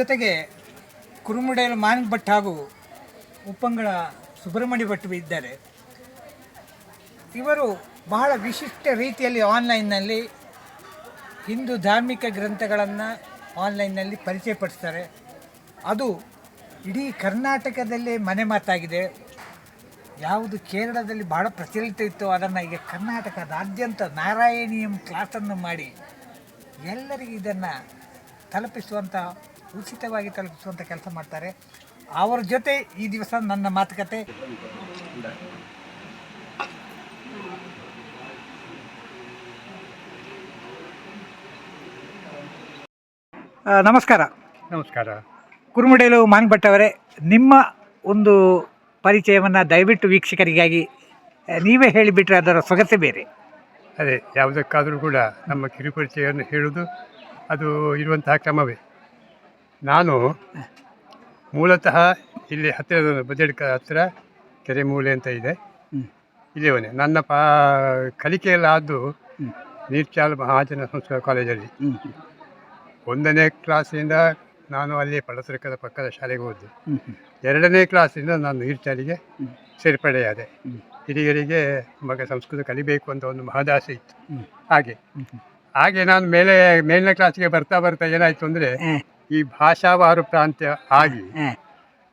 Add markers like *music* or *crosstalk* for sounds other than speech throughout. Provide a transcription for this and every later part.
ಜೊತೆಗೆ ಕುರುಮುಡೆಯಲ್ಲಿ ಮಾನಕ್ ಭಟ್ ಹಾಗೂ ಉಪ್ಪಂಗಳ ಸುಬ್ರಹ್ಮಣ್ಯ ಭಟ್ ಇದ್ದಾರೆ. ಇವರು ಬಹಳ ವಿಶಿಷ್ಟ ರೀತಿಯಲ್ಲಿ ಆನ್ಲೈನ್ನಲ್ಲಿ ಹಿಂದೂ ಧಾರ್ಮಿಕ ಗ್ರಂಥಗಳನ್ನು ಆನ್ಲೈನ್ನಲ್ಲಿ ಪರಿಚಯಪಡಿಸ್ತಾರೆ ಅದು ಇಡೀ ಕರ್ನಾಟಕದಲ್ಲೇ ಮನೆ ಮಾತಾಗಿದೆ. ಯಾವುದು ಕೇರಳದಲ್ಲಿ ಬಹಳ ಪ್ರಚಲಿತ ಇತ್ತು, ಅದನ್ನು ಈಗ ಕರ್ನಾಟಕದಾದ್ಯಂತ ನಾರಾಯಣೀಯಂ ಕ್ಲಾಸನ್ನು ಮಾಡಿ ಎಲ್ಲರಿಗೂ ಇದನ್ನು ತಲುಪಿಸುವಂಥ ಉಚಿತವಾಗಿ ತಲುಪಿಸುವಂಥ ಕೆಲಸ ಮಾಡ್ತಾರೆ. ಅವರ ಜೊತೆ ಈ ದಿವಸ ನನ್ನ ಮಾತುಕತೆ. ನಮಸ್ಕಾರ. ನಮಸ್ಕಾರ. ಕುರುಮಡೇಲು ಮಾನ್ ಭಟ್ ಅವರೇ ನಿಮ್ಮ ಒಂದು ಪರಿಚಯವನ್ನು ದಯವಿಟ್ಟು ವೀಕ್ಷಕರಿಗಾಗಿ ನೀವೇ ಹೇಳಿಬಿಟ್ರೆ ಅದರ ಸೊಗಸೆ ಬೇರೆ. ಅದೇ ಯಾವುದಕ್ಕಾದರೂ ಕೂಡ ನಮ್ಮ ಕಿರುಪರಿಚಯವನ್ನು ಹೇಳುವುದು ಅದು ಇರುವಂತಹ ಕ್ರಮವೇ. ನಾನು ಮೂಲತಃ ಇಲ್ಲಿ ಹತ್ತಿರದ ಬಜೆಟ್ ಹತ್ತಿರ ಕೆರೆ ಮೂಲೆ ಅಂತ ಇದೆ. ಇಲ್ಲಿವನೇ ನನ್ನ ಪಾ ಕಲಿಕೆಯೆಲ್ಲ ಆದ್ದು ನೀರ್ಚಾಲ್ ಮಹಾಜನ ಸಂಸ್ಕೃತ ಕಾಲೇಜಲ್ಲಿ. ಒಂದನೇ ಕ್ಲಾಸಿಂದ ನಾನು ಅಲ್ಲಿ ಪಳಸರ್ಕದ ಪಕ್ಕದ ಶಾಲೆಗೆ ಹೋದ್ದು ಎರಡನೇ ಕ್ಲಾಸಿಂದ ನಾನು ನೀರ್ಚಾಲಿಗೆ ಸೇರ್ಪಡೆಯಾದೆ. ಹಿರಿಯರಿಗೆ ಮಗ ಸಂಸ್ಕೃತ ಕಲಿಬೇಕು ಅಂತ ಒಂದು ಮಹದಾಸೆ ಇತ್ತು. ಹಾಗೆ. ಹಾಗೆ ನಾನು ಮೇಲೆ ಮೇಲಿನ ಕ್ಲಾಸಿಗೆ ಬರ್ತಾ ಬರ್ತಾ ಏನಾಯಿತು ಅಂದರೆ. ಈ ಭಾಷಾವಾರು ಪ್ರಾಂತ್ಯ ಆಗಿ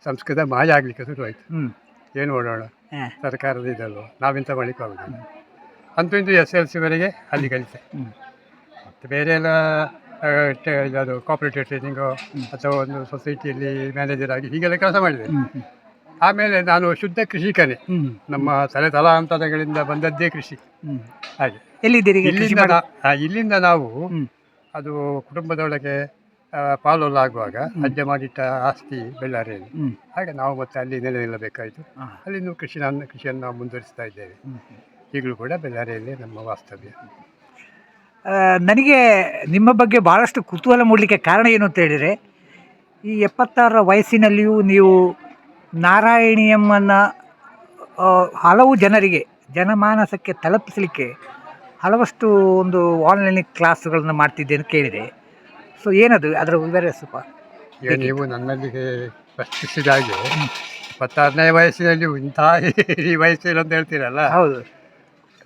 ಸಂಸ್ಕೃತ ಮಾಯ ಆಗಲಿಕ್ಕೆ ಶುರುವಾಯಿತು. ಏನು ನೋಡೋಣ ಹ್ಮ್. ಸರ್ಕಾರದ ಇದಲ್ವ? ಮಾಡಲಿಕ್ಕೆ ಮಾಡಲಿಕ್ಕಾಗೋದಿಲ್ಲ. ಅಂತೂ ಇಂದು ಎಸ್ ಎಲ್ ಸಿವರೆಗೆ ಅಲ್ಲಿ ಕಲಿತೆ. ಮತ್ತೆ ಬೇರೆ ಎಲ್ಲ ಇದು ಕೋಪರೇಟಿವ್ ಅದು ಕಾಪರೇಟಿವ್ ಟ್ರೈನಿಂಗು ಅಥವಾ ಒಂದು ಸೊಸೈಟಿಯಲ್ಲಿ ಮ್ಯಾನೇಜರ್ ಆಗಿ ಹೀಗೆಲ್ಲ ಕೆಲಸ ಮಾಡಿದೆ. ಆಮೇಲೆ ನಾನು ಶುದ್ಧ ಕೃಷಿಕನೇ. ನಮ್ಮ ತಲೆ ತಲಾಂತರಗಳಿಂದ ಬಂದದ್ದೇ ಕೃಷಿ. ಹಾಗೆ. ಇಲ್ಲಿಂದ ಇಲ್ಲಿಂದ ನಾವು ಅದು ಕುಟುಂಬದೊಳಗೆ ಆ, ಪಾಲುಲಾಗುವಾಗ ಅಜ್ಜ ಮಾಡಿಟ್ಟ ಆಸ್ತಿ ಬೆಳ್ಳಾರಿಯಲ್ಲಿ. ಹಾಗೆ ನಾವು ಮತ್ತೆ ಅಲ್ಲಿ ನೆಲೆ ನಿಲ್ಲಬೇಕಾಯಿತು ಅಲ್ಲಿನೂ ನಾನು ಕೃಷಿಯನ್ನು ನಾವು ಮುಂದುವರಿಸ್ತಾ ಇದ್ದೇವೆ. ಈಗಲೂ ಕೂಡ ಬೆಳ್ಳಾರಿಯಲ್ಲಿ ನಮ್ಮ ವಾಸ್ತವ್ಯ. ನನಗೆ ನಿಮ್ಮ ಬಗ್ಗೆ ಭಾಳಷ್ಟು ಕುತೂಹಲ ಮೂಡಲಿಕ್ಕೆ ಕಾರಣ ಏನು ಅಂತ ಹೇಳಿದರೆ ಈ ಎಪ್ಪತ್ತಾರರ ವಯಸ್ಸಿನಲ್ಲಿಯೂ ನೀವು ನಾರಾಯಣಿಯಮ್ಮನ ಹಲವು ಜನರಿಗೆ ಜನಮಾನಸಕ್ಕೆ ತಲುಪಿಸಲಿಕ್ಕೆ ಹಲವಷ್ಟು ಒಂದು ಆನ್ಲೈನ್ ಕ್ಲಾಸ್ಗಳನ್ನು ಮಾಡ್ತಿದ್ದೆ ಅಂತ ಕೇಳಿದೆ. ಸೊ ಏನದು ಅದರ ವಿವರ ಸ್ವಲ್ಪ ಈಗ ನೀವು ನನ್ನಲ್ಲಿ ಪ್ರಶ್ನಿಸಿದಾಗೆ ಇಪ್ಪತ್ತಾರನೇ ವಯಸ್ಸಿನಲ್ಲಿ ಇಂಥ ಈ ವಯಸ್ಸಿಲ್ಲ ಅಂತ ಹೇಳ್ತೀರಲ್ಲ? ಹೌದು.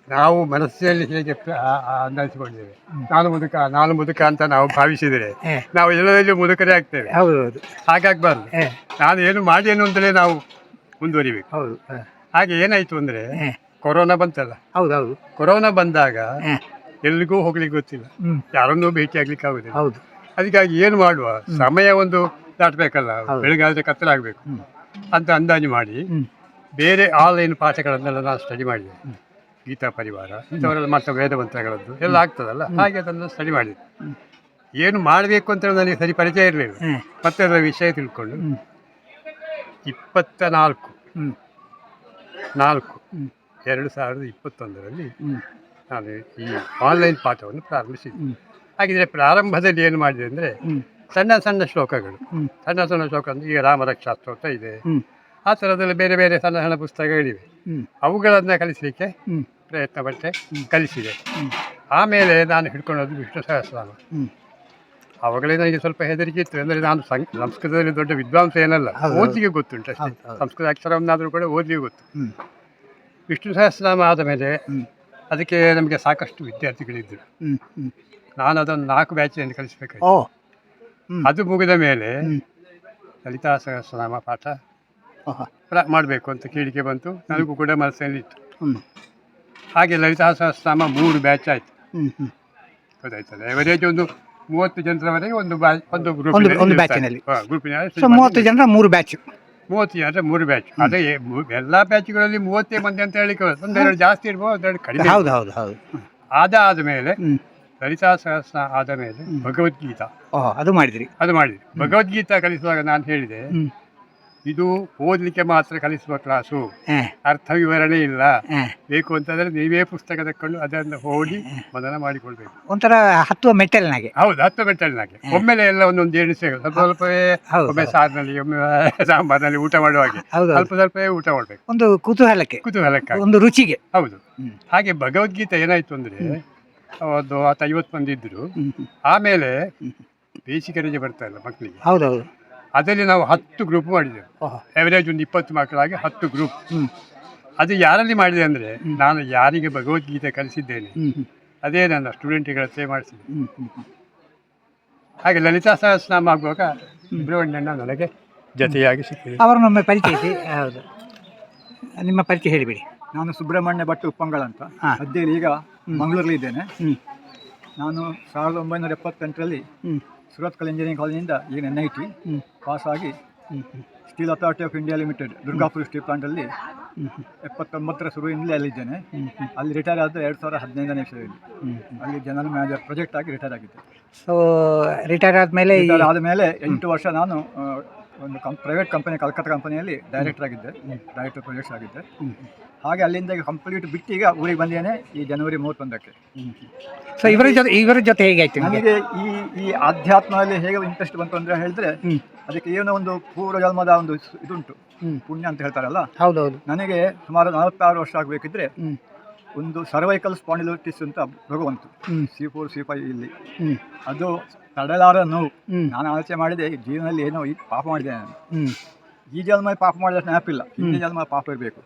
ನಾವು ಮನಸ್ಸಿನಲ್ಲಿ ಹೇಗೆ ಅಂದಾಜಿಸಿಕೊಂಡಿದ್ದೇವೆ. ನಾನು ಮುದುಕ ನಾನು ಮುದುಕ ಅಂತ ನಾವು ಭಾವಿಸಿದರೆ ನಾವು ಎಲ್ಲದರಲ್ಲೂ ಮುದುಕರೇ ಆಗ್ತೇವೆ. ಹೌದು ಹೌದು. ಹಾಗಾಗಬಾರ್ದು. ನಾನು ಏನು ಮಾಡಿ ಏನು ಅಂತಲೇ ನಾವು ಮುಂದುವರಿಬೇಕು. ಹೌದು ಹಾಗೆ ಏನಾಯಿತು ಅಂದರೆ ಕೊರೋನಾ ಬಂತಲ್ಲ? ಹೌದೌದು ಹೌದು. ಕೊರೋನಾ ಬಂದಾಗ ಎಲ್ರಿಗೂ ಎಲ್ಲಿಗೂ ಹೋಗ್ಲಿಕ್ಕೆ ಗೊತ್ತಿಲ್ಲ. ಯಾರನ್ನೂ ಭೇಟಿ ಆಗ್ಲಿಕ್ಕೆ ಆಗುದಿಲ್ಲ. ಹೌದು. ಅದಕ್ಕಾಗಿ ಏನು ಮಾಡುವ? ಸಮಯ ಒಂದು ದಾಟಬೇಕಲ್ಲ ಬೆಳಗ್ಗೆ ಬೆಳಗಾದ್ರೆ ಕತ್ತಲಾಗಬೇಕು. ಅಂತ ಅಂದಾಜು ಮಾಡಿ ಬೇರೆ ಆನ್ಲೈನ್ ಪಾಠಗಳನ್ನೆಲ್ಲ ನಾನು ಸ್ಟಡಿ ಮಾಡಿದೆ. ಗೀತಾ ಪರಿವಾರ ಇಂಥವರೆಲ್ಲ ಮತ್ತೆ ವೇದಮಂತ್ರಗಳದ್ದು ಎಲ್ಲ ಆಗ್ತದಲ್ಲ? ಹಾಗೆ ಅದನ್ನು ಸ್ಟಡಿ ಮಾಡಿದೆ. ಏನು ಮಾಡಬೇಕು ಅಂತ ನನಗೆ ಸರಿ ಪರಿಚಯ ಇರಲಿಲ್ಲ. ಮತ್ತೆ ಅದರ ವಿಷಯ ತಿಳ್ಕೊಂಡು. ಇಪ್ಪತ್ತ ನಾಲ್ಕು ನಾಲ್ಕು ಎರಡು ಸಾವಿರದ ಇಪ್ಪತ್ತೊಂದರಲ್ಲಿ ನಾನು ಈ ಆನ್ಲೈನ್ ಪಾಠವನ್ನು ಪ್ರಾರಂಭಿಸಿದ್ದೆ. ಹಾಗಿದ್ರೆ ಪ್ರಾರಂಭದಲ್ಲಿ ಏನು ಮಾಡಿದೆ ಅಂದರೆ ಸಣ್ಣ ಸಣ್ಣ ಶ್ಲೋಕಗಳು. ಸಣ್ಣ ಸಣ್ಣ ಶ್ಲೋಕ ಅಂದರೆ ಈಗ ರಾಮರಕ್ಷಾಸ್ತೋತ್ರ ಇದೆ. ಹ್ಮ್, ಆ ಥರದಲ್ಲಿ ಬೇರೆ ಬೇರೆ ಸಣ್ಣ ಸಣ್ಣ ಪುಸ್ತಕಗಳಿವೆ. ಅವುಗಳನ್ನ ಕಲಿಸಲಿಕ್ಕೆ ಪ್ರಯತ್ನ ಪಟ್ಟೆ ಕಲಿಸಿದೆ. ಆಮೇಲೆ ನಾನು ಹಿಡ್ಕೊಂಡದ್ದು ವಿಷ್ಣು ಸಹಸ್ರನಾಮ. ಅವಾಗಲೇ ನನಗೆ ಸ್ವಲ್ಪ ಹೆದರಿಕೆ ಇತ್ತು. ಅಂದರೆ ನಾನು ಸಂಸ್ಕೃತದಲ್ಲಿ ದೊಡ್ಡ ವಿದ್ವಾಂಸ ಏನಲ್ಲ ಓದಿಗೆ ಗೊತ್ತುಂಟು ಅಷ್ಟೇ. ಸಂಸ್ಕೃತ ಅಕ್ಷರವನ್ನಾದರೂ ಕೂಡ ಓದಿಗೆ ಗೊತ್ತು. ವಿಷ್ಣು ಸಹಸ್ರನಾಮ ಆದ ಮೇಲೆ ಅದಕ್ಕೆ ನಮಗೆ ಸಾಕಷ್ಟು ವಿದ್ಯಾರ್ಥಿಗಳಿದ್ದರು. ನಾನು ಅದೊಂದು ನಾಲ್ಕು ಬ್ಯಾಚಿನಲ್ಲಿ ಕಲಿಸಬೇಕು ಓ. ಹ್ಮ್. ಅದು ಮುಗಿದ ಮೇಲೆ. ಲಲಿತಾ ಸಹಸ್ರನಾಮ ಪಾಠ ಆಹಾ. ಮಾಡಬೇಕು ಅಂತ ಕೇಳಿಕೆ ಬಂತು. ನನಗೂ ಕೂಡ ಮನಸ್ಸಲ್ಲಿ ಹ್ಮ್, ಹಾಗೆ ಲಲಿತಾ ಸಹಸ್ರನಾಮ ಮೂರು ಬ್ಯಾಚ್ ಆಯಿತು. ಹ್ಮ್, ಹ್ಮ್. ಗೊತ್ತಾಯ್ತದೆ. ಎವರೇಜ್ ಒಂದು ಮೂವತ್ತು ಜನರವರೆಗೆ ಒಂದು ಬ್ಯಾ ಒಂದು ಗ್ರೂಪ್ ಒಂದು- ಸೊ ಮೂವತ್ತು ಜನರ ಮೂರು ಬ್ಯಾಚ್ ಮೂವತ್ತು ಜನ ಮೂರು ಬ್ಯಾಚ್ ಅದೇ ಎಲ್ಲ ಮೂ- ಎಲ್ಲಾ ಬ್ಯಾಚ್ಗಳಲ್ಲಿ ಮೂವತ್ತೇ ಮಂದಿ ಅಂತ ಹೇಳಿಕ್ಕೆ ಒಂದೆರಡು ಜಾಸ್ತಿ ಇರ್ಬೋದು ಒಂದೆರಡು ಕಡಿಮೆ ಹೌದು ಹೌದು ಹೌದು. ಅದಾದ ಮೇಲೆ ಹ್ಮ್. ಲಲಿತಾ ಸಹಸ್ರ ಆದ ಮೇಲೆ ಭಗವದ್ಗೀತಾ. ಓಹ್ ಅದು ಮಾಡಿದ್ರಿ. ಅದು ಮಾಡಿದ್ರಿ ಭಗವದ್ಗೀತಾ ಕಲಿಸುವಾಗ ನಾನು ಹೇಳಿದೆ ಇದು ಓದಲಿಕ್ಕೆ ಮಾತ್ರ ಕಲಿಸುವ ಕ್ಲಾಸು. ಅರ್ಥ ವಿವರಣೆ ಇಲ್ಲ. ಬೇಕು ಅಂತಂದ್ರೆ ನೀವೇ ಪುಸ್ತಕ ತಕ್ಕೊಂಡು ಅದನ್ನು ಓಡಿ ಮನನ ಮಾಡಿಕೊಳ್ಬೇಕು. ಒಂಥರ ಹತ್ತುವ ಮೆಟ್ಟಲಿನಾಗೆ. ಹೌದು ಹತ್ತು ಮೆಟ್ಟಲಿನಾಗೆ. ಒಮ್ಮೆಲೆ ಎಲ್ಲ ಒಂದೊಂದು ಎಣಿಸೆ ಸ್ವಲ್ಪ ಸ್ವಲ್ಪವೇ ಒಮ್ಮೆ ಸಾರಿನಲ್ಲಿ ಒಮ್ಮೆ ಸಾಂಬಾರ್ನಲ್ಲಿ ಊಟ ಮಾಡುವ ಹಾಗೆ. ಸ್ವಲ್ಪ ಸ್ವಲ್ಪವೇ ಊಟ ಮಾಡಬೇಕು. ಒಂದು ಕುತೂಹಲಕ್ಕೆ. ಕುತೂಹಲಕ್ಕೆ ಒಂದು ರುಚಿಗೆ. ಹೌದು. ಹಾಗೆ ಭಗವದ್ಗೀತೆ ಏನಾಯ್ತು ಅಂದ್ರೆ ಒಂದು ಹತ್ತು ಐವತ್ತು ಮಂದಿ ಹ್ಮ್, ಆಮೇಲೆ ಬೇಸಿಗೆ ರಜೆ ಇಲ್ಲ ಮಕ್ಕಳಿಗೆ. ಹೌದೌದು. ಅದರಲ್ಲಿ ನಾವು ಹತ್ತು ಗ್ರೂಪ್ ಮಾಡಿದ್ದೇವೆ. ಓಹೋ. ಎವರೇಜ್ ಒಂದು ಇಪ್ಪತ್ತು ಮಕ್ಕಳಾಗಿ ಹತ್ತು ಗ್ರೂಪ್ ಹ್ಞೂ ಅದು ಯಾರಲ್ಲಿ ಮಾಡಿದೆ ಅಂದರೆ ನಾನು ಯಾರಿಗೆ ಭಗವದ್ಗೀತೆ ಕಲಿಸಿದ್ದೇನೆ. ಅದೇ ನನ್ನ ಸ್ಟೂಡೆಂಟ್ಗಳ ಹತ್ರ ಮಾಡಿಸಿದೆ. ಹಾಗೆ ಲಲಿತಾ ಸಹಸ್ರನಾಮ ಆಗುವಾಗ ಸುಬ್ರಹ್ಮಣ್ಯಣ್ಣ ನನಗೆ ಜೊತೆಯಾಗಿ ಸಿಕ್ಕಿದೆ. ಅವರನ್ನೊಮ್ಮೆ ಪರಿಚಯಿಸಿ. ಹೌದು. ನಿಮ್ಮ ಪರಿಚಯ ಹೇಳಿಬಿಡಿ. ನಾನು ಸುಬ್ರಹ್ಮಣ್ಯ ಭಟ್ ಉಪ್ಪಂಗಳ ಅಂತ. ಅದೇ ಸದ್ಯದಲ್ಲಿ ಈಗ ಮಂಗಳೂರಲ್ಲಿ ಇದ್ದೇನೆ. ನಾನು ಸಾವಿರದ ಒಂಬೈನೂರ ಎಪ್ಪತ್ತೆಂಟರಲ್ಲಿ ಸುರತ್ ಸುರತ್ಕಲ್ ಇಂಜಿನಿಯರಿಂಗ್ ಕಾಲೇಜಿಂದ ಈಗ ಎನ್ ಐ ಟಿ ಪಾಸಾಗಿ Steel Authority of India Limited Durgapur steel ಪ್ಲಾಂಟಲ್ಲಿ ಎಪ್ಪತ್ತೊಂಬತ್ತರ ಶುರುವಿನಿಂದಲೇ ಅಲ್ಲಿದ್ದೇನೆ. ಅಲ್ಲಿ ರಿಟೈರ್ ಆದರೆ ಎರಡು ಸಾವಿರದ ಹದಿನೈದನೇ ಹ್ಞೂ ಅಲ್ಲಿ ಜನರಲ್ ಮ್ಯಾನೇಜರ್ ಪ್ರಾಜೆಕ್ಟ್ ಆಗಿ ರಿಟೈರ್ ಆಗಿದ್ದೆ. ಸೊ ರಿಟೈರ್ ಆದಮೇಲೆ ಆದಮೇಲೆ ಎಂಟು ವರ್ಷ ನಾನು ಒಂದು ಕಂ ಪ್ರೈವೇಟ್ ಕಂಪನಿ ಕಲ್ಕತ್ತಾ ಕಂಪನಿಯಲ್ಲಿ ಡೈರೆಕ್ಟರ್ ಆಗಿದ್ದೆ. ಡೈರೆಕ್ಟರ್ ಪ್ರೊಜೆಕ್ಟ್ಸ್ ಆಗಿದ್ದೆ. ಹಾಗೆ ಅಲ್ಲಿಂದ ಈಗ ಕಂಪ್ಲೀಟ್ ಬಿಟ್ಟು ಈಗ ಊರಿಗೆ ಬಂದೇನೆ ಈ ಜನವರಿ ಮೂವತ್ತೊಂದಕ್ಕೆ. ಸೊ ಇವರ ಜೊತೆ ಇವರ ಜೊತೆ ಹೇಗೆ ಆಯ್ತು ನನಗೆ ಈ ಈ ಆಧ್ಯಾತ್ಮದಲ್ಲಿ ಹೇಗೆ ಇಂಟ್ರೆಸ್ಟ್ ಬಂತು ಅಂದ್ರೆ ಹೇಳಿದ್ರೆ ಅದಕ್ಕೆ ಏನೋ ಒಂದು ಪೂರ್ವ ಜನ್ಮದ ಒಂದು ಇದುಂಟು. ಪುಣ್ಯ ಅಂತ ಹೇಳ್ತಾರಲ್ಲ? ಹೌದೌದು. ನನಗೆ ಸುಮಾರು ನಲವತ್ತಾರು ವರ್ಷ ಆಗಬೇಕಿದ್ರೆ ಒಂದು ಸರ್ವೈಕಲ್ ಸ್ಪಾಂಡಿಲೋಟಿಸ್ ಅಂತ ರೋಗ ಬಂತು ಸಿ ಫೋರ್ ಸಿ ಫೈವ್ ಇಲ್ಲಿ. ಅದು ತಡಲಾರ ನೋವು. ನಾನು ಆಲೋಚನೆ ಮಾಡಿದೆ ಈ ಜೀವನದಲ್ಲಿ ಏನೋ ಈ ಪಾಪ ಮಾಡಿದೆ ನಾನು. ಈ ಜನ್ಮ ಪಾಪ ಮಾಡಿದಷ್ಟು ನೆನಪಿಲ್ಲ ಹಿಂದಿನ ಜನ್ಮ ಪಾಪ ಇರಬೇಕು.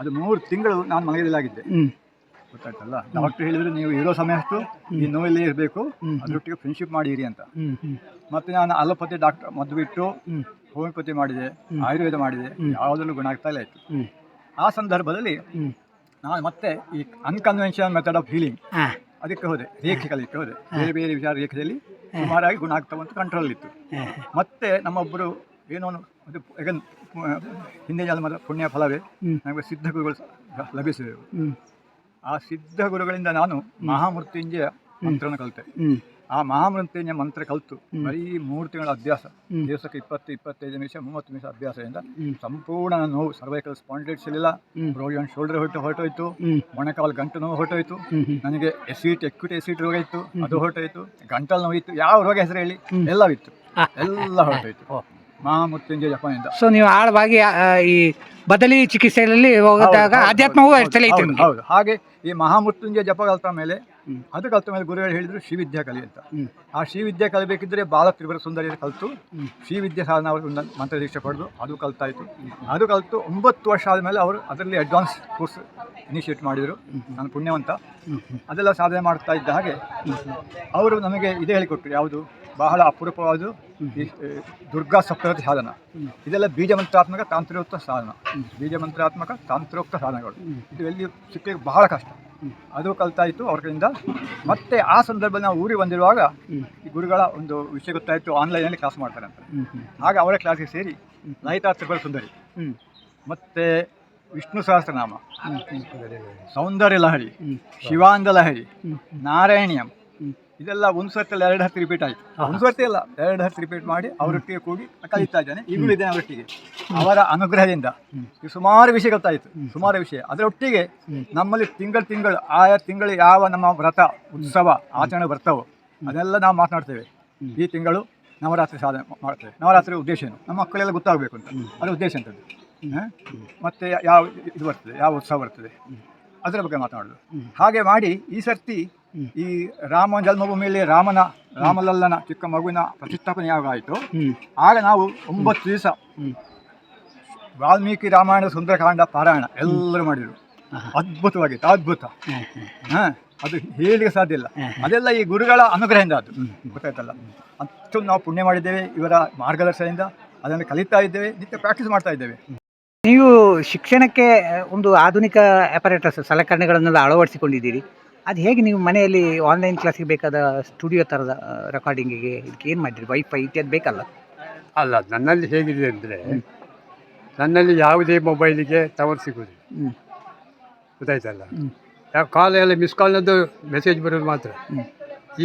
ಅದು ಮೂರು ತಿಂಗಳು ನಾನು ಮನೆಯಲ್ಲಾಗಿದ್ದೆ ಗೊತ್ತಾಯ್ತಲ್ಲ? ಡಾಕ್ಟರ್ ಹೇಳಿದ್ರು ನೀವು ಇರೋ ಸಮಯ ಅಷ್ಟು ಈ ನೋವಲ್ಲೇ ಇರಬೇಕು. ಅದರೊಟ್ಟಿಗೆ ಫ್ರೆಂಡ್ಶಿಪ್ ಮಾಡಿರಿ ಅಂತ. ಮತ್ತೆ ನಾನು ಅಲೋಪತಿ ಡಾಕ್ಟರ್ ಮದ್ದು ಬಿಟ್ಟು ಹೋಮಿಯೋಪತಿ ಮಾಡಿದೆ ಆಯುರ್ವೇದ ಮಾಡಿದೆ. ಯಾವುದ್ರಲ್ಲೂ ಗುಣ ಆಗ್ತಾ ಇಲ್ಲ ಇತ್ತು ಆ ಸಂದರ್ಭದಲ್ಲಿ ನಾನು ಮತ್ತೆ ಈ ಅನ್ಕನ್ವೆನ್ಷನಲ್ ಮೆಥಡ್ ಆಫ್ ಹೀಲಿಂಗ್ ಅದಕ್ಕೆ ಹೋದೆ ರೇಖೆ ಕಲಿಕ್ಕೆ ಹೋದೆ. ಬೇರೆ ಬೇರೆ ವಿಚಾರ ರೇಖೆಯಲ್ಲಿ ಸುಮಾರಾಗಿ ಗುಣ ಆಗ್ತಾ ಬಂತು ಕಂಟ್ರೋಲ್ ಇತ್ತು. ಮತ್ತೆ ನಮ್ಮೊಬ್ಬರು ಏನೋ ಅದು ಹಿಂದೆ ಜನ್ಮದ ಪುಣ್ಯ ಫಲವೇ ನಮಗೆ ಸಿದ್ಧ ಗುರುಗಳು ಲಭಿಸಿದೆವು. ಆ ಸಿದ್ಧ ಗುರುಗಳಿಂದ ನಾನು ಮಹಾಮೃತ್ಯುಂಜಯ ಮಂತ್ರನ ಕಲಿತೆ. ಆ ಮಹಾಮೃತ್ಯುಂಜಯ ಮಂತ್ರ ಕಲಿತು. ಬರೀ ಮೂರು ತಿಂಗಳ ಅಭ್ಯಾಸ. ದಿವಸಕ್ಕೆ ಇಪ್ಪತ್ತು ಇಪ್ಪತ್ತೈದು ನಿಮಿಷ ಮೂವತ್ತು ನಿಮಿಷ ಅಭ್ಯಾಸದಿಂದ. ಸಂಪೂರ್ಣ ನೋವು ಸರ್ವೈಕಲ್ ಸ್ಪಾಂಡಿಲೈಟ್ಸ್ ಇಲ್ಲ ಹ್ಮ್. ರೋಡಿಯನ್ ಶೋಲ್ಡರ್ ಹೊಟ್ಟು ಹೊರಟೋಯ್ತು. ಮೊಣಕಾಲು ಗಂಟು ನೋವು ಹೊರಟೋಯ್ತು. ನನಗೆ ಎಸಿಟ್ ಎಕ್ವಿಟಿ ಎಸಿಟ್ ರೋಗ ಇತ್ತು. ಅದು ಹೊರಟೋಯ್ತು. ಗಂಟಲು ನೋವು ಇತ್ತು. ಯಾವ ರೋಗ ಹೆಸರು ಹೇಳಿ. ಎಲ್ಲವಿತ್ತು. ಎಲ್ಲ ಹೊರಟೋಯ್ತು. ಮಹಾಮೃತ್ಯುಂಜಯ ಜಪದಿಂದ ಸೊ ನೀವು ಆಳವಾಗಿ ಆ, ಈ ಬದಲಿ ಚಿಕಿತ್ಸೆಯಲ್ಲಿ ಹೋದಾಗ ಹೌದು, ಹೌದು, ಆಧ್ಯಾತ್ಮವೂ ಹೌದು, ಇತ್ತು ಹೌದು, ನಿಮಗೆ? ಹೌದು ಹಾಗೆ ಈ ಮಹಾಮೃತ್ಯುಂಜಯ ಜಪ ಕಲ್ತ ಮೇಲೆ ಹ್ಮ್. ಅದು ಕಲ್ತ ಮೇಲೆ ಗುರುಗಳು ಹೇಳಿದ್ರು ಶ್ರೀವಿದ್ಯಾ ಕಲಿ ಅಂತ. ಹ್ಮ್. ಆ ಶ್ರೀವಿದ್ಯೆ ಕಲಿಬೇಕಿದ್ರೆ ಬಾಲ ತ್ರಿಪುರ ಸುಂದರಿಯ ಕಲಿತು ಹ್ಮ್. ಶ್ರೀವಿದ್ಯೆ ಸಾಧನ ಅವರು ಒಂದು ಮಂತ್ರ ದೀಕ್ಷೆ ಪಡೆದು ಅದು ಕಲ್ತಾಯಿತು. ಅದು ಕಲಿತು ಒಂಬತ್ತು ವರ್ಷ ಆದಮೇಲೆ ಅವರು ಅದರಲ್ಲಿ ಅಡ್ವಾನ್ಸ್ ಕೋರ್ಸ್ ಇನಿಷಿಯೇಟ್ ಮಾಡಿದರು ನಾನು ಪುಣ್ಯವಂತ. ಅದೆಲ್ಲ ಸಾಧನೆ ಮಾಡ್ತಾ ಇದ್ದ ಹಾಗೆ ಅವರು ನಮಗೆ ಇದೇ ಹೇಳಿಕೊಟ್ರು ಯಾವುದು? ಬಹಳ ಅಪರೂಪವಾದ ದುರ್ಗಾ ಸಪ್ತರತಿ ಸಾಧನ. ಇದೆಲ್ಲ ಬೀಜ ಮಂತ್ರಾತ್ಮಕ ತಾಂತ್ರಿಕೋಕ್ತ ಸಾಧನ. ಬೀಜ ಮಂತ್ರಾತ್ಮಕ ತಾಂತ್ರೋಕ್ತ ಸಾಧನಗಳು. ಇದು ಎಲ್ಲಿ ಸಿಕ್ಕಲಿಕ್ಕೆ ಬಹಳ ಕಷ್ಟ. ಅದು ಕಲ್ತಾಯಿತು ಅವ್ರ ಮತ್ತೆ ಆ ಸಂದರ್ಭದಲ್ಲಿ ನಾವು ಊರಿಗೆ ಬಂದಿರುವಾಗ ಈ ಗುರುಗಳ ಒಂದು ವಿಷಯ ಗೊತ್ತಾಯಿತು. ಆನ್ಲೈನಲ್ಲಿ ಕ್ಲಾಸ್ ಮಾಡ್ತಾರೆ ಅಂತ. ಆಗ ಅವರ ಕ್ಲಾಸಿಗೆ ಸೇರಿ ನೈತಾ ತ್ರಿಪುರ ಸುಂದರಿ. ಮತ್ತು ವಿಷ್ಣು ಸಹಸ್ರನಾಮ. ಸೌಂದರ್ಯ ಲಹರಿ. ಶಿವಾಂಗ ಲಹರಿ. ನಾರಾಯಣಿಯಂ. ಇದೆಲ್ಲ ಒಂದು ಸರ್ತಿಯಲ್ಲಿ ಎರಡು ಹತ್ತು ರಿಪೀಟ್ ಆಯಿತು. ಒಂದು ಸರ್ತಿ ಅಲ್ಲ ಎರಡು ಹತ್ತು ರಿಪೀಟ್ ಮಾಡಿ ಅವರೊಟ್ಟಿಗೆ ಕೂಡಿ ಕಲಿತಾ ಇದ್ದಾನೆ. ಇನ್ನೂ ಇದ್ದೇನೆ ಅವರೊಟ್ಟಿಗೆ. ಅವರ ಅನುಗ್ರಹದಿಂದ. ಸುಮಾರು ವಿಷಯ ಗೊತ್ತಾಯಿತು. ಸುಮಾರು ವಿಷಯ. ಅದರೊಟ್ಟಿಗೆ ನಮ್ಮಲ್ಲಿ ತಿಂಗಳು ತಿಂಗಳು ಆಯಾ ತಿಂಗಳು ಯಾವ ನಮ್ಮ ವ್ರತ ಉತ್ಸವ ಆಚರಣೆ ಬರ್ತವೋ ಅದೆಲ್ಲ ನಾವು ಮಾತನಾಡ್ತೇವೆ. ಈ ತಿಂಗಳು ನವರಾತ್ರಿ ಸಾಧನೆ ಮಾಡ್ತೇವೆ. ನವರಾತ್ರಿ ಉದ್ದೇಶ ಏನು? ನಮ್ಮ ಮಕ್ಕಳೆಲ್ಲ ಗೊತ್ತಾಗಬೇಕು ಅಂತ. ಅದು ಉದ್ದೇಶ ಅಂತದ್ದು? ಮತ್ತೆ ಯಾವ ಇದು ಬರ್ತದೆ? ಯಾವ ಉತ್ಸವ ಬರ್ತದೆ? ಅದರ ಬಗ್ಗೆ ಮಾತನಾಡೋದು. ಹಾಗೆ ಮಾಡಿ ಈ ಸರ್ತಿ ಈ ರಾಮ ಜನ್ಮಭೂಮಿಯಲ್ಲಿ ರಾಮನ ರಾಮಲಲ್ಲನ ಚಿಕ್ಕ ಮಗುವಿನ ಪ್ರತಿಷ್ಠಾಪನೆ ಯಾವಾಗ ಆಯಿತು ಆಗ ನಾವು ಒಂಬತ್ತು ದಿವಸ ವಾಲ್ಮೀಕಿ ರಾಮಾಯಣ ಸುಂದರಕಾಂಡ ಪಾರಾಯಣ ಎಲ್ಲರೂ ಮಾಡಿದರು. ಅದ್ಭುತವಾಗಿತ್ತು ಅದ್ಭುತ. ಹಾಂ ಅದು ಹೇಳಿಗೆ ಸಾಧ್ಯ ಇಲ್ಲ. ಅದೆಲ್ಲ ಈ ಗುರುಗಳ ಅನುಗ್ರಹದಿಂದ ಅದು ಗೊತ್ತಾಯ್ತಲ್ಲ? ಅಷ್ಟು ನಾವು ಪುಣ್ಯ ಮಾಡಿದ್ದೇವೆ ಇವರ ಮಾರ್ಗದರ್ಶನದಿಂದ ಅದನ್ನು ಕಲಿತಾ ಇದ್ದೇವೆ ನಿತ್ಯ ಪ್ರಾಕ್ಟೀಸ್ ಮಾಡ್ತಾ ಇದ್ದೇವೆ. ನೀವು ಶಿಕ್ಷಣಕ್ಕೆ ಒಂದು ಆಧುನಿಕ ಅಪರೇಟರ್ಸ್ ಸಲಕರಣೆಗಳನ್ನೆಲ್ಲ ಅಳವಡಿಸಿಕೊಂಡಿದ್ದೀರಿ. ಅದು ಹೇಗೆ ನೀವು ಮನೆಯಲ್ಲಿ ಆನ್ಲೈನ್ ಕ್ಲಾಸಿಗೆ ಬೇಕಾದ ಸ್ಟುಡಿಯೋ ಥರದ ರೆಕಾರ್ಡಿಂಗಿಗೆ ಇದಕ್ಕೆ ಏನು ಮಾಡಿರಿ ವೈಫೈ ಇತ್ಯಾದಿ ಬೇಕಲ್ಲ? ಅಲ್ಲ ನನ್ನಲ್ಲಿ ಹೇಗಿದೆ ಅಂದರೆ ನನ್ನಲ್ಲಿ ಯಾವುದೇ ಮೊಬೈಲಿಗೆ ಟವರ್ ಸಿಗೋದು ಹ್ಞೂ ಗೊತ್ತಾಯ್ತಲ್ಲ? ಯಾವ ಕಾಲ್ ಎಲ್ಲ ಮಿಸ್ ಕಾಲ್ನದ್ದು ಮೆಸೇಜ್ ಬರೋದು ಮಾತ್ರ.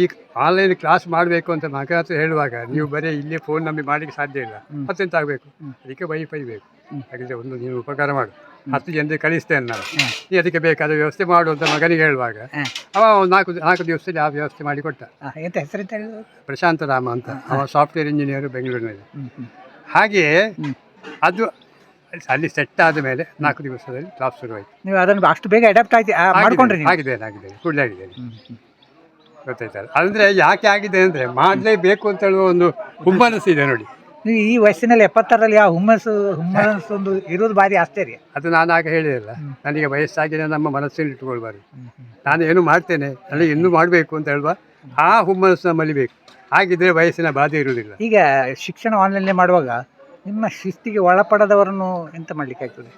ಈ ಆನ್ಲೈನ್ ಕ್ಲಾಸ್ ಮಾಡಬೇಕು ಅಂತ ಮಗ ಹತ್ರ ಹೇಳುವಾಗ ನೀವು ಬರೀ ಇಲ್ಲೇ ಫೋನ್ ನಮಗೆ ಮಾಡಲಿಕ್ಕೆ ಸಾಧ್ಯ ಇಲ್ಲ. ಮತ್ತೆಂತಾಗಬೇಕು ಅದಕ್ಕೆ ವೈಫೈ ಬೇಕು. ಹಾಗಿದ್ರೆ ಒಂದು ನೀವು ಉಪಕಾರ ಮಾಡು. ಹತ್ತು ಜನರಿಗೆ ಕಳಿಸ್ತೇನೆ ನಾನು. ನೀ ಅದಕ್ಕೆ ಬೇಕಾದ ವ್ಯವಸ್ಥೆ ಮಾಡು ಅಂತ ಮಗನಿಗೆ ಹೇಳುವಾಗ ಅವ ಒಂದು ನಾಲ್ಕು ನಾಲ್ಕು ದಿವಸದಲ್ಲಿ ಆ ವ್ಯವಸ್ಥೆ ಮಾಡಿ ಕೊಟ್ಟ ಎಂತ ಹೆಸರು ಹೇಳಿದ್ರು ಪ್ರಶಾಂತ ರಾಮ ಅಂತ. ಅವ ಸಾಫ್ಟ್ವೇರ್ ಇಂಜಿನಿಯರ್ ಬೆಂಗಳೂರಿನಲ್ಲಿ. ಹಾಗೆಯೇ ಅದು ಅಲ್ಲಿ ಸೆಟ್ ಆದ ಮೇಲೆ ನಾಲ್ಕು ದಿವಸದಲ್ಲಿ ಕ್ಲಾಸ್ ಶುರುವಾಯಿತು. ನೀವು ಅದನ್ನು ಅಷ್ಟು ಬೇಗ ಅಡಾಪ್ಟ್ ಆಯ್ತು ಮಾಡ್ಕೊಂಡ್ರಿ ಆಗಿದೆ ಆಗಿದೆ. ಆಗಿದ್ದೇನೆ ಕೂಡಲೇ ಆಗಿದೆ. ಗೊತ್ತಾಯ್ತಲ್ಲ? ಅಂದರೆ ಯಾಕೆ ಆಗಿದೆ ಅಂದರೆ ಮಾಡಲೇಬೇಕು ಅಂತ ಹೇಳುವ ಒಂದು ಹುಮ್ಮನಸ್ಸಿದೆ ನೋಡಿ. ಈ ವಯಸ್ಸಿನಲ್ಲಿ ಎಪ್ಪತ್ತರಲ್ಲಿ ಆ ಹುಮ್ಮಸ್ಸು ಹುಮ್ಮಸ್ಸು ಒಂದು ಇರೋದು ಭಾರಿ ಆಶ್ಚರ್ಯ ಅದು ನಾನು ಆಗ ಹೇಳಿರಲ್ಲ ನನಗೆ ವಯಸ್ಸಾಗಿದೆ ನಮ್ಮ ಮನಸ್ಸಲ್ಲಿ ಇಟ್ಕೊಳ್ಬಾರ್ದು ನಾನು ಏನು ಮಾಡ್ತೇನೆ ನನಗೆ ಇನ್ನೂ ಮಾಡಬೇಕು ಅಂತ ಹೇಳುವ ಆ ಹುಮ್ಮಸ್ಸು ನಮ್ಮಲ್ಲಿ ಬೇಕು ಹಾಗಿದ್ರೆ ವಯಸ್ಸಿನ ಬಾಧೆ ಇರುವುದಿಲ್ಲ. ಈಗ ಶಿಕ್ಷಣ ಆನ್ಲೈನ್ಲೇ ಮಾಡುವಾಗ ನಿಮ್ಮ ಶಿಸ್ತಿಗೆ ಒಳಪಡದವರನ್ನು ಎಂತ ಮಾಡ್ಲಿಕ್ಕೆ ಆಗ್ತದೆ?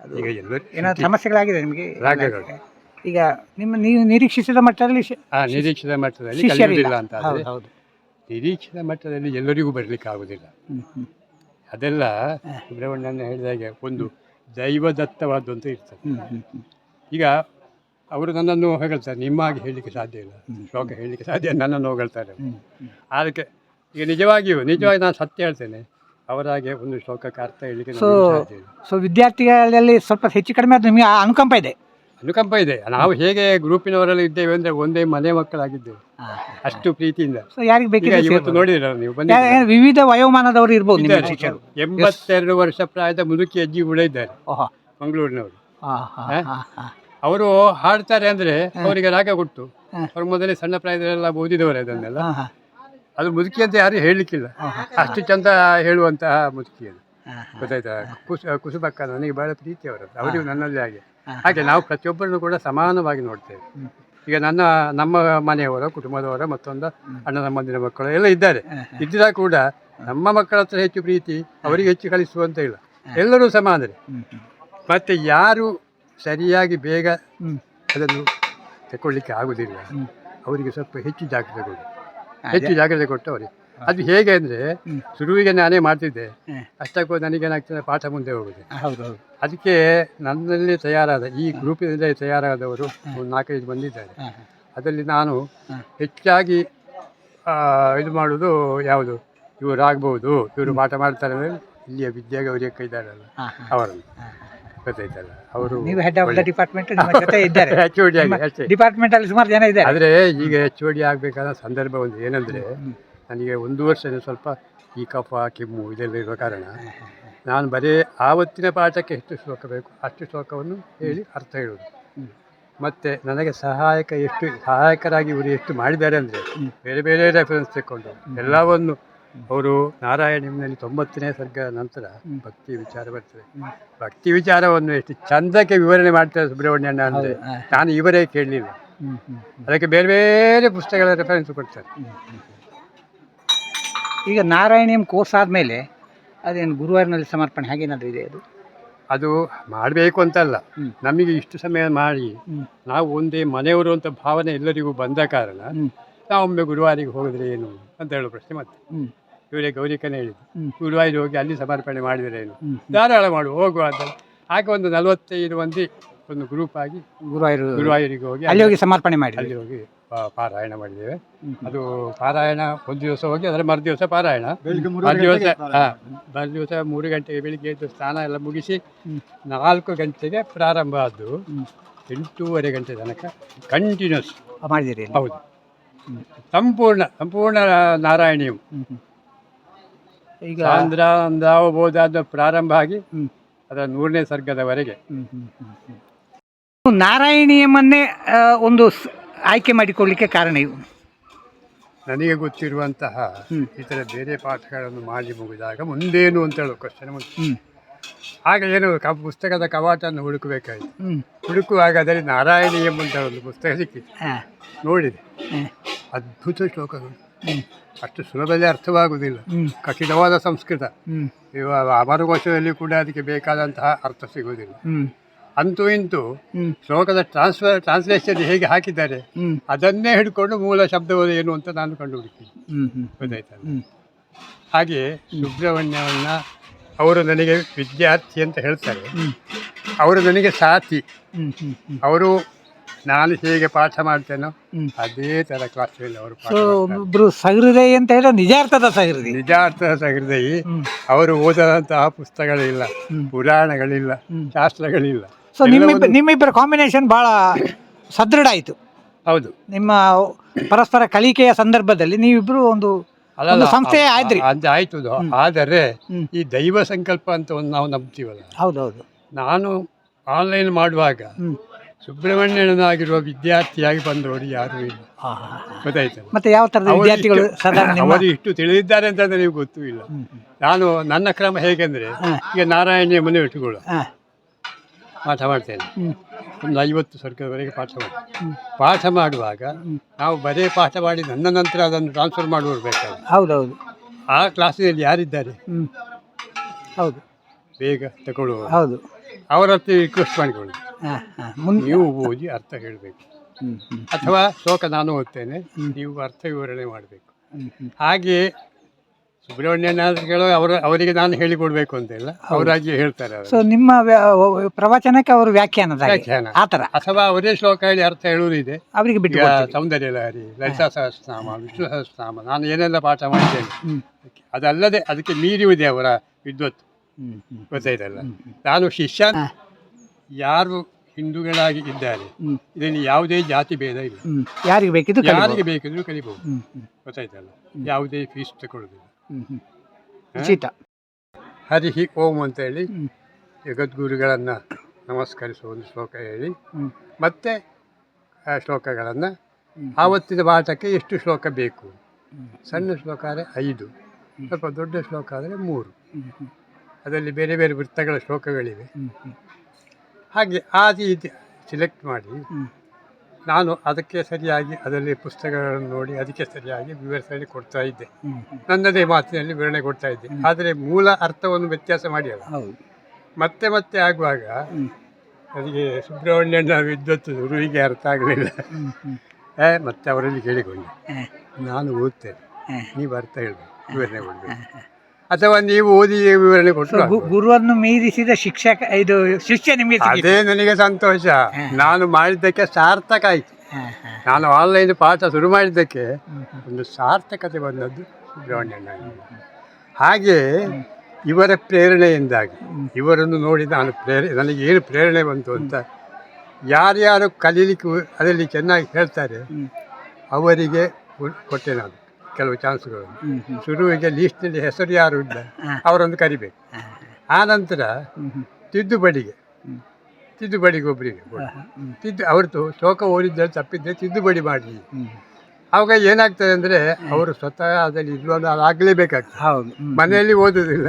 ಅದು ಈಗ ಎಲ್ಲರೂ ಏನಾದ್ರು ಸಮಸ್ಯೆಗಳಾಗಿದೆ ನಿಮಗೆ ರಾಗಗಳು. ಈಗ ನಿಮ್ಮ ನೀವು ನಿರೀಕ್ಷಿಸಿದ ಮಟ್ಟದಲ್ಲಿ ಶಿ- ಆ ನಿರೀಕ್ಷಿತ ಮಟ್ಟದಲ್ಲಿ ಶಿಷ್ಯರಿಲ್ಲ. ಕಲಿಯುವುದಿಲ್ಲ ಅಂತ ಹೌದು. ನಿರೀಕ್ಷಿತ ಮಟ್ಟದಲ್ಲಿ ಎಲ್ಲರಿಗೂ ಬರಲಿಕ್ಕೆ ಹ್ಮ್. ಅದೆಲ್ಲ ಸುಬ್ರಹ್ಮಣ್ಯನ ಹೇಳಿದಾಗೆ ಒಂದು ದೈವದತ್ತವಾದ್ದು ಅಂತ ಇರ್ತದೆ. ಈಗ ಅವರು ನನ್ನನ್ನು ಹೊಗಳ್ತಾರೆ ಹಾಗೆ ಹೇಳಲಿಕ್ಕೆ ಸಾಧ್ಯ ಇಲ್ಲ. ಶ್ಲೋಕ ಹೇಳಲಿಕ್ಕೆ ಸಾಧ್ಯ ನನ್ನನ್ನು ಹೊಗಳ್ತಾರೆ. ಅದಕ್ಕೆ ಈಗ ನಿಜವಾಗಿಯೂ ನಿಜವಾಗಿ ನಾನು ಸತ್ಯ ಹೇಳ್ತೇನೆ. ಅವರಾಗೆ ಒಂದು ಶ್ಲೋಕಕ್ಕೆ ಅರ್ಥ ಹೇಳಲಿಕ್ಕೆ ಸೊ ನಮಗೆ ಸಾಧ್ಯ ಸೊ ವಿದ್ಯಾರ್ಥಿಗಳಲ್ಲಿ ಸ್ವಲ್ಪ ಹೆಚ್ಚು ಕಡಿಮೆ ಆದ್ರೆ ನಿಮಗೆ ಆ ಅನುಕಂಪ ಇದೆ. ಅನುಕಂಪ ಇದೆ. ನಾವು ಹೇಗೆ ಗ್ರೂಪಿನವರೆಲ್ಲ ಇದ್ದೇವೆ ಅಂದ್ರೆ ಒಂದೇ ಮನೆ ಮಕ್ಕಳಾಗಿದ್ದೇವೆ. ಅಷ್ಟು ಪ್ರೀತಿಯಿಂದ. ಸೊ ಯಾರಿಗೆ ಈಗ ಇವತ್ತು ನೀವು ವಿವಿಧ ವಯೋಮಾನದವರು ಇರ್ಬೋದು ನಿಮ್ಮ ಇದ್ದಾರೆ. ಶಿಕ್ಷಕರು. ಎಂಬತ್ತೆರಡು ವರ್ಷ ಪ್ರಾಯದ ಮುದುಕಿ ಅಜ್ಜಿ ಕೂಡ ಇದ್ದಾರೆ. ಓಹೋ. ಮಂಗಳೂರಿನವರು. ಹಾ, ಹಾ, ಹಾ? ಹಾ, ಹಾ. ಅವರು ಹಾಡ್ತಾರೆ ಅಂದ್ರೆ ಅವರಿಗೆ ರಾಗ ಕೊಟ್ಟು ಅವ್ರ ಮೊದಲೇ ಸಣ್ಣ ಪ್ರಾಯದಲ್ಲೆಲ್ಲ ಓದಿದವರು ಅದನ್ನೆಲ್ಲ. ಅದು ಮುದುಕಿ ಅಂತ ಯಾರು ಹೇಳಲಿಕ್ಕಿಲ್ಲ. ಅಷ್ಟು ಚಂದ ಹೇಳುವಂತಹ ಮುದುಕಿ ಅದು. ಗೊತ್ತಾಯ್ತಾ? ಕುಶ ಕುಸುಬಕ್ಕ ನನಗೆ ಬಹಳ ಪ್ರೀತಿ ಅವರದ್ದು. ಅವರಿಗೂ ನನ್ನಲ್ಲಿ ಹಾಗೆ. ಹಾಗೆ ನಾವು ಪ್ರತಿಯೊಬ್ಬರನ್ನು ಕೂಡ ಸಮಾನವಾಗಿ ನೋಡ್ತೇವೆ. ಈಗ ನನ್ನ ನಮ್ಮ ಮನೆಯವರ ಕುಟುಂಬದವರ ಮತ್ತೊಂದು ಅಣ್ಣ ತಮ್ಮಂದಿರ ಮಕ್ಕಳು ಎಲ್ಲ ಇದ್ದಾರೆ. ಇದ್ದರೆ ಇದ್ದಾಗ ಕೂಡ ನಮ್ಮ ಮಕ್ಕಳ ಹತ್ರ ಹೆಚ್ಚು ಪ್ರೀತಿ ಅವರಿಗೆ ಹೆಚ್ಚು ಕಳಿಸುವಂತ ಇಲ್ಲ. ಎಲ್ಲರೂ ಸಮಾನರೇ. ಹ್ಮ್. ಯಾರು ಸರಿಯಾಗಿ ಬೇಗ ಅದನ್ನು ತಗೊಳ್ಳಿಕ್ಕೆ ಆಗುವುದಿಲ್ಲ ಅವರಿಗೆ ಸ್ವಲ್ಪ ಹೆಚ್ಚು ಜಾಗ್ರತೆ ಕೊಡಿ. ಹೆಚ್ಚು ಜಾಗ್ರತೆ ಕೊಟ್ಟು ಅವರಿಗೆ ಅದು ಹೇಗೆ ಅಂದರೆ ಶುರುವಿಗೆ ನಾನೇ ಮಾಡ್ತಿದ್ದೆ. ಅಷ್ಟಕ್ಕೂ ನನಗೇನಾಗ್ತದೆ ಪಾಠ ಮುಂದೆ ಹೋಗುದು. ಹೌದು ಹೌದು. ಅದಕ್ಕೆ ನನ್ನಲ್ಲಿ ತಯಾರಾದ ಈ ಗ್ರೂಪಿನಲ್ಲಿ ತಯಾರಾದವರು ಒಂದು ನಾಲ್ಕೈದು ಬಂದಿದ್ದಾರೆ. ಅದರಲ್ಲಿ ನಾನು ಹೆಚ್ಚಾಗಿ ಇದು ಮಾಡೋದು ಯಾವುದು? ಇವರು ಆಗ್ಬೋದು. ಇವರು ಪಾಠ ಮಾಡ್ತಾರೆ ಅಂದರೆ ಇಲ್ಲಿಯ ವಿದ್ಯಾಗೌರಿಯಕ್ಕ ಇದ್ದಾರಲ್ಲ ಅವರನ್ನು ಹಾ, ಗೊತ್ತಾಯ್ತಲ್ಲ. ಅವರು ನೀವು ಹೆಡ್ ಆಫ್ ದ ಡಿಪಾರ್ಟ್ಮೆಂಟ್ ನಿಮ್ಮ ಜೊತೆ ಇದ್ದಾರೆ. ಎಚ್ ಓ ಡಿ ಆಗಿ ಡಿಪಾರ್ಟ್ಮೆಂಟ್ ಅಲ್ಲಿ ಸುಮಾರು ಜನ ಇದ್ದಾರೆ. ಆದರೆ ಈಗ ಎಚ್ ಓ ಡಿ ಆಗಬೇಕಾದ ಸಂದರ್ಭ ಒಂದು ಏನಂದರೆ ನನಗೆ ಒಂದು ವರ್ಷದಿಂದ ಸ್ವಲ್ಪ ಈ ಕಫ ಕೆಮ್ಮು ಇದೆಲ್ಲ ಇರುವ ಕಾರಣ ನಾನು ಬರೀ ಆವತ್ತಿನ ಪಾಠಕ್ಕೆ ಎಷ್ಟು ಶ್ಲೋಕ ಬೇಕು ಅಷ್ಟು ಶ್ಲೋಕವನ್ನು ಹೇಳಿ ಅರ್ಥ ಹೇಳುವುದು. ಮತ್ತು ನನಗೆ ಸಹಾಯಕ ಎಷ್ಟು ಸಹಾಯಕರಾಗಿ ಇವರು ಎಷ್ಟು ಮಾಡಿದ್ದಾರೆ ಅಂದರೆ ಬೇರೆ ಬೇರೆ ರೆಫರೆನ್ಸ್ ತೆಕ್ಕೊಂಡು ಎಲ್ಲವನ್ನು ಅವರು ನಾರಾಯಣನಲ್ಲಿ ತೊಂಬತ್ತನೇ ಸರ್ಗ ನಂತರ ಭಕ್ತಿ ವಿಚಾರ ಬರ್ತದೆ. ಭಕ್ತಿ ವಿಚಾರವನ್ನು ಎಷ್ಟು ಚಂದಕ್ಕೆ ವಿವರಣೆ ಮಾಡ್ತಾರೆ ಸುಬ್ರಹ್ಮಣ್ಯಣ್ಣ ಅಂದರೆ ನಾನು ಇವರೇ ಕೇಳಲಿಲ್ಲ. ಅದಕ್ಕೆ ಬೇರೆ ಬೇರೆ ಪುಸ್ತಕಗಳ ರೆಫರೆನ್ಸ್ ಕೊಡ್ತಾರೆ. ಈಗ ನಾರಾಯಣಿಯಂ ಕೋರ್ಸ್ ಆದಮೇಲೆ ಅದೇನು ಗುರುವಾರಿನಲ್ಲಿ ಸಮರ್ಪಣೆ ಹಾಗೇನಾದರೂ ಇದೆ ಅದು? ಅದು ಮಾಡಬೇಕು ಅಂತಲ್ಲ. ನಮಗೆ ಇಷ್ಟು ಸಮಯ ಮಾಡಿ. ನಾವು ಒಂದೇ ಮನೆಯವರು ಅಂತ ಭಾವನೆ ಎಲ್ಲರಿಗೂ ಬಂದ ಕಾರಣ ನಾವು ನಾವೊಮ್ಮೆ ಗುರುವಾರಿಗೆ ಹೋಗಿದ್ರೆ ಏನು ಅಂತ ಹೇಳೋ ಪ್ರಶ್ನೆ ಮತ್ತೆ. ಇವರೇ ಗೌರಿಕನೇ ಹೇಳಿದ್ದು. ಗುರುವಾರಿಗೆ ಹೋಗಿ ಅಲ್ಲಿ ಸಮರ್ಪಣೆ ಮಾಡಿದರೆ ಏನು. ಧಾರಾಳ ಮಾಡು ಹೋಗುವ ಅಂತ. ಹಾಗೆ ಒಂದು ನಲವತ್ತೈದು ಮಂದಿ ಒಂದು ಗ್ರೂಪ್ ಆಗಿ ಗುರುವಾಯೂರು ಗುರುವಾಯೂರಿಗೆ ಹೋಗಿ ಅಲ್ಲಿ ಹೋಗಿ ಸಮರ್ಪಣೆ ಮಾಡಿ ಅಲ್ಲಿ ಹೋಗಿ ಪಾರಾಯಣ ಮಾಡಿದ್ದೇವೆ. ಅದು ಪಾರಾಯಣ ಒಂದು ದಿವಸ ಹೋಗಿ ಅದರ ಮರು ದಿವಸ ಪಾರಾಯಣ. ದಿವಸ ಮರು ದಿವಸ ಮೂರು ಗಂಟೆಗೆ ಬೆಳಿಗ್ಗೆ ಎದ್ದು ಸ್ನಾನ ಎಲ್ಲ ಮುಗಿಸಿ ನಾಲ್ಕು ಗಂಟೆಗೆ ಪ್ರಾರಂಭ ಆದ್ದು. ಎಂಟೂವರೆ ಗಂಟೆ ತನಕ ಕಂಟಿನ್ಯೂಸ್ ಮಾಡಿದ್ದೀರಿ ಹೌದು. ಸಂಪೂರ್ಣ ಸಂಪೂರ್ಣ ನಾರಾಯಣಿಯಂ. ಈಗ ಆಂಧ್ರ ಅಂದಾವಬೋಧಾದ ಪ್ರಾರಂಭ ಆಗಿ ಅದರ ನೂರನೇ ಸರ್ಗದವರೆಗೆ. ನಾರಾಯಣೀಯಮನ್ನೇ ಒಂದು ಆಯ್ಕೆ ಮಾಡಿಕೊಳ್ಳಿಕ್ಕೆ ಕಾರಣ ಇವು. ನನಗೆ ಗೊತ್ತಿರುವಂತಹ. ಈ ಥರ ಬೇರೆ ಪಾಠಗಳನ್ನು ಮಾಡಿ ಮುಗಿದಾಗ ಮುಂದೇನು ಅಂತ ಹೇಳೋ ಕ್ವಶನ್ ಮುಂದೆ ಆಗ ಏನು ಕ ಪುಸ್ತಕದ ಕವಾಟನ್ನು ಹುಡುಕಬೇಕಾಯಿತು. ಹುಡುಕುವಾಗ ಅದರಲ್ಲಿ ನಾರಾಯಣಿ ಎಂಬಂತ ಒಂದು ಪುಸ್ತಕ ಸಿಕ್ಕಿತು ಹಾ, ನೋಡಿದೆ. ಅದ್ಭುತ ಶ್ಲೋಕಗಳು ಅಷ್ಟು ಸುಲಭದಲ್ಲಿ ಅರ್ಥವಾಗುವುದಿಲ್ಲ. ಕಠಿಣವಾದ ಸಂಸ್ಕೃತ. ಇವಾಗ ಅಮರಕೋಶದಲ್ಲಿ ಕೂಡ ಅದಕ್ಕೆ ಬೇಕಾದಂತಹ ಅರ್ಥ ಸಿಗುವುದಿಲ್ಲ. ಅಂತೂ ಇಂತೂ ಶ್ಲೋಕದ ಟ್ರಾನ್ಸ್ಫರ್ ಟ್ರಾನ್ಸ್ಲೇಷನ್ ಹೇಗೆ ಹಾಕಿದ್ದಾರೆ ಅದನ್ನೇ ಹಿಡ್ಕೊಂಡು ಮೂಲ ಶಬ್ದವು ಏನು ಅಂತ ನಾನು ಗೊತ್ತಾಯ್ತಲ್ಲ ಹ್ಮ್, ಹಾಗೆ ಸುಬ್ರಹ್ಮಣ್ಯವನ್ನು ಅವರು ನನಗೆ ವಿದ್ಯಾರ್ಥಿ ಅಂತ ಹೇಳ್ತಾರೆ. ಅವರು ನನಗೆ ಸಾಥಿ. ಅವರು ನಾನು ಹೇಗೆ ಪಾಠ ಮಾಡ್ತೇನೋ. ಅದೇ ಥರ ಕ್ಲಾಸಲ್ಲಿ ಅವರು ಪಾಠ. ಒಬ್ಬರು ಸಹೃದಯಿ ಅಂತ ಹೇಳಿದ್ರೆ ನಿಜಾರ್ಥದ ಸಹೃದಯಿ. ನಿಜಾರ್ಥದ ಸಹೃದಯಿ. ಅವರು ಓದದಂತಹ ಪುಸ್ತಕಗಳಿಲ್ಲ. ಪುರಾಣಗಳಿಲ್ಲ ಶಾಸ್ತ್ರಗಳಿಲ್ಲ. ಸೊ ನಿಮ್ಮಿಬ್ಬ ನಿಮ್ಮಿಬ್ಬರ ಕಾಂಬಿನೇಷನ್ ಭಾಳ ಸದೃಢ ಆಯಿತು ಹೌದು. ನಿಮ್ಮ ಪರಸ್ಪರ ಕಲಿಕೆಯ ಸಂದರ್ಭದಲ್ಲಿ ನೀವಿಬ್ರು ಒಂದು ಒಂದು ಸಂಸ್ಥೆ ಆಯ್ತ್ರಿ ಅದು ಆಯ್ತು. ಆದರೆ ಈ ದೈವ ಸಂಕಲ್ಪ ಅಂತ ಒಂದು ನಾವು ನಂಬ್ತೀವಲ್ಲ. ಹೌದೌದು. ನಾನು ಆನ್ಲೈನ್ ಮಾಡುವಾಗ ಹ್ಮ್. ಸುಬ್ರಹ್ಮಣ್ಯನಾಗಿರುವ ವಿದ್ಯಾರ್ಥಿಯಾಗಿ ಬಂದವರು ಯಾರು ಇಲ್ಲ. ಗೊತ್ತಾಯ್ತು. ಮತ್ತೆ ಯಾವ ಥರದ ವಿದ್ಯಾರ್ಥಿಗಳು ಸಾಧಾರಣ ಅವರು ಇಷ್ಟು ತಿಳಿದಿದ್ದಾರೆ ಅಂತ ನಿಮ್ಗೆ ಗೊತ್ತೂ ಇಲ್ಲ. ನಾನು ನನ್ನ ಕ್ರಮ ಹೇಗೆಂದ್ರೆ ಈಗ ನಾರಾಯಣಿಯ ಮನೆ ಇಟ್ಟುಕೊಳ್ಳು. ಪಾಠ ಮಾಡ್ತೇನೆ. ಒಂದು ಐವತ್ತು ಸರ್ಕಲ್ವರೆಗೆ ಪಾಠ ಮಾಡಿ ಪಾಠ ಮಾಡುವಾಗ ನಾವು ಬರೇ ಪಾಠ ಮಾಡಿ ನನ್ನ ನಂತರ ಅದನ್ನು ಟ್ರಾನ್ಸ್ಫರ್ ಮಾಡುವರು ಬೇಕಾದ್ರೆ ಹೌದೌದು. ಆ ಕ್ಲಾಸಿನಲ್ಲಿ ಯಾರಿದ್ದಾರೆ? ಹೌದು. ಬೇಗ ತಗೊಳ್ಳುವ ಹೌದು. ಅವರ ಹತ್ರ ರಿಕ್ವೆಸ್ಟ್ ಮಾಡಿಕೊಳ್ಳಿ. ನೀವು ಓದಿ ಅರ್ಥ ಹೇಳಬೇಕು. ಅಥವಾ ಶೋಕ ನಾನು ಓದ್ತೇನೆ ನೀವು ಅರ್ಥ ವಿವರಣೆ ಮಾಡಬೇಕು. ಹ್ಮ್ ಹ್ಮ್ ಹಾಗೆ ಕೇಳೋ ಅವರು ಅವರಿಗೆ ನಾನು ಹೇಳಿಕೊಡ್ಬೇಕು ಅಂತ ಇಲ್ಲ ಅವರಾಗಿ ಹೇಳ್ತಾರೆ ಅವರು. ಸೊ ನಿಮ್ಮ ವ್ಯಾ- ಪ್ರವಚನಕ್ಕೆ ಅವರು ವ್ಯಾಖ್ಯಾನದ ಹಾಗೆ. ವ್ಯಾಖ್ಯಾನ. ಆ ಥರ. ಅಥವಾ ಅವರೇ ಶ್ಲೋಕ ಹೇಳಿ ಅರ್ಥ ಹೇಳುವುದಿದೆ. ಅವರಿಗೆ ಬಿಟ್ಟು ಈಗ. ಸೌಂದರ್ಯ ಲಹರಿ ಲಲಿತಾ ಸಹಸ್ರನಾಮ ವಿಷ್ಣು ಸಹಸ್ರನಾಮ ನಾನು ಏನೆಲ್ಲ ಪಾಠ ಮಾಡಿದ್ದೇನೆ. ಅದಲ್ಲದೆ ಅದಕ್ಕೆ ಮೀರಿಯುವುದೇ ಅವರ ವಿದ್ವತ್ ಹ್ಮ್ ಹ್ಮ್ ಗೊತ್ತಾಯ್ತಲ್ಲ? ನಾನು ಶಿಷ್ಯ. ಯಾರು ಹಿಂದೂಗಳಾಗಿ ಇದ್ದಾರೆ ಹ್ಮ್. ಇದರಲ್ಲಿ ಯಾವುದೇ ಜಾತಿ ಭೇದ ಇಲ್ಲ. ಹ್ಮ್. ಯಾರಿಗೆ ಬೇಕಿದ್ರು ಯಾರಿಗೆ ಬೇಕಿದ್ರು ಕಲಿಬಹುದು ಹ್ಮ್ ಹ್ಮ್. ಗೊತ್ತಾಯ್ತಲ್ಲ? ಯಾವುದೇ ಫೀಸ್ ತಗೊಳ್ಳೋದಿಲ್ಲ ಹ್ಮ್ ಉಚಿತ. ಹರಿ ಓಂ ಅಂತ ಹೇಳಿ ಹ್ಮ್. ಜಗದ್ಗುರುಗಳನ್ನು ನಮಸ್ಕರಿಸುವ ಒಂದು ಶ್ಲೋಕ ಹೇಳಿ. ಮತ್ತೆ ಆ ಶ್ಲೋಕಗಳನ್ನು. ಆವತ್ತಿನ ಪಾಠಕ್ಕೆ ಎಷ್ಟು ಶ್ಲೋಕ ಬೇಕು? ಸಣ್ಣ ಶ್ಲೋಕ ಆದರೆ ಐದು ಸ್ವಲ್ಪ ದೊಡ್ಡ ಶ್ಲೋಕ ಆದರೆ ಮೂರು. ಅದರಲ್ಲಿ ಬೇರೆ ಬೇರೆ ವೃತ್ತಗಳ ಶ್ಲೋಕಗಳಿವೆ. ಹಾಗೆ ಆ ರೀತಿ ಸೆಲೆಕ್ಟ್ ಮಾಡಿ ನಾನು ಅದಕ್ಕೆ ಸರಿಯಾಗಿ ಅದರಲ್ಲಿ ಪುಸ್ತಕಗಳನ್ನು ನೋಡಿ ಅದಕ್ಕೆ ಸರಿಯಾಗಿ ವಿವರಿಸಲಿ ಕೊಡ್ತಾ ಇದ್ದೆ. ನನ್ನದೇ ಮಾತಿನಲ್ಲಿ ವಿವರಣೆ ಕೊಡ್ತಾ ಇದ್ದೆ. ಆದರೆ ಮೂಲ ಅರ್ಥವನ್ನು ವ್ಯತ್ಯಾಸ ಮಾಡಿಯಲ್ಲ. ಮತ್ತೆ ಮತ್ತೆ ಆಗುವಾಗ ನನಗೆ ಸುಬ್ರಹ್ಮಣ್ಯನ ವಿದ್ವತ್ತು ಗುರುವಿಗೆ ಅರ್ಥ ಆಗಲಿಲ್ಲ. ಮತ್ತೆ ಅವರಲ್ಲಿ ಕೇಳಿಕೊಂಡೆ. ನಾನು ಓದ್ತೇನೆ. ನೀವು ಅರ್ಥ ಹೇಳಬೇಕು. ವಿವರಣೆ ಕೊಡಬೇಕು. ಅಥವಾ ನೀವು ಓದಿ ವಿವರಣೆ ಕೊಟ್ಟರು ಗುರುವನ್ನು ಮೀರಿಸಿದ ಶಿಕ್ಷಕ ಇದು ಶಿಷ್ಯ ನಿಮಗೆ. ಅದೇ ನನಗೆ ಸಂತೋಷ. ನಾನು ಮಾಡಿದ್ದಕ್ಕೆ ಸಾರ್ಥಕ ಆಯ್ತು. ನಾನು ಆನ್ಲೈನ್ ಪಾಠ ಶುರು ಮಾಡಿದ್ದಕ್ಕೆ ಒಂದು ಸಾರ್ಥಕತೆ ಬಂದದ್ದು ಸುಬ್ರಹ್ಮಣ್ಯ ಹಾಗೆ ಇವರ ಪ್ರೇರಣೆಯಿಂದಾಗಿ ಇವರನ್ನು ನೋಡಿ ನಾನು ಪ್ರೇರಣೆ ನನಗೆ ಏನು ಪ್ರೇರಣೆ ಬಂತು ಅಂತ ಯಾರ್ಯಾರು ಕಲೀಲಿಕ್ಕೆ ಅದರಲ್ಲಿ ಚೆನ್ನಾಗಿ ಹೇಳ್ತಾರೆ ಅವರಿಗೆ ಕೊಟ್ಟೆ ನಾನು. ಕೆಲವು ಚಾನ್ಸ್ಗಳು. ಶುರುವಿಗೆ ಲೀಸ್ಟ್ನಲ್ಲಿ ಹೆಸರು ಯಾರು ಇಲ್ಲ. ಅವರೊಂದು ಕರಿಬೇಕು. ಆನಂತರ ತಿದ್ದುಪಡಿಗೆ. ಹ್ಮ್. ತಿದ್ದುಪಡಿಗೆ ಒಬ್ಬರಿಗೆ ತಿದ್ದು ಅವ್ರದ್ದು ಶೋಕ ಓದಿದ್ದಲ್ಲಿ ತಪ್ಪಿದ್ದೆ ತಿದ್ದುಪಡಿ ಮಾಡಿ ಅವಾಗ ಆವಾಗ ಏನಾಗ್ತದೆ ಅಂದರೆ ಅವರು ಸ್ವತಃ ಅದರಲ್ಲಿ ಇರುವಾಗ ಆಗಲೇಬೇಕಾಗ್ತದೆ. ಹೌದು. ಮನೆಯಲ್ಲಿ ಓದೋದಿಲ್ಲ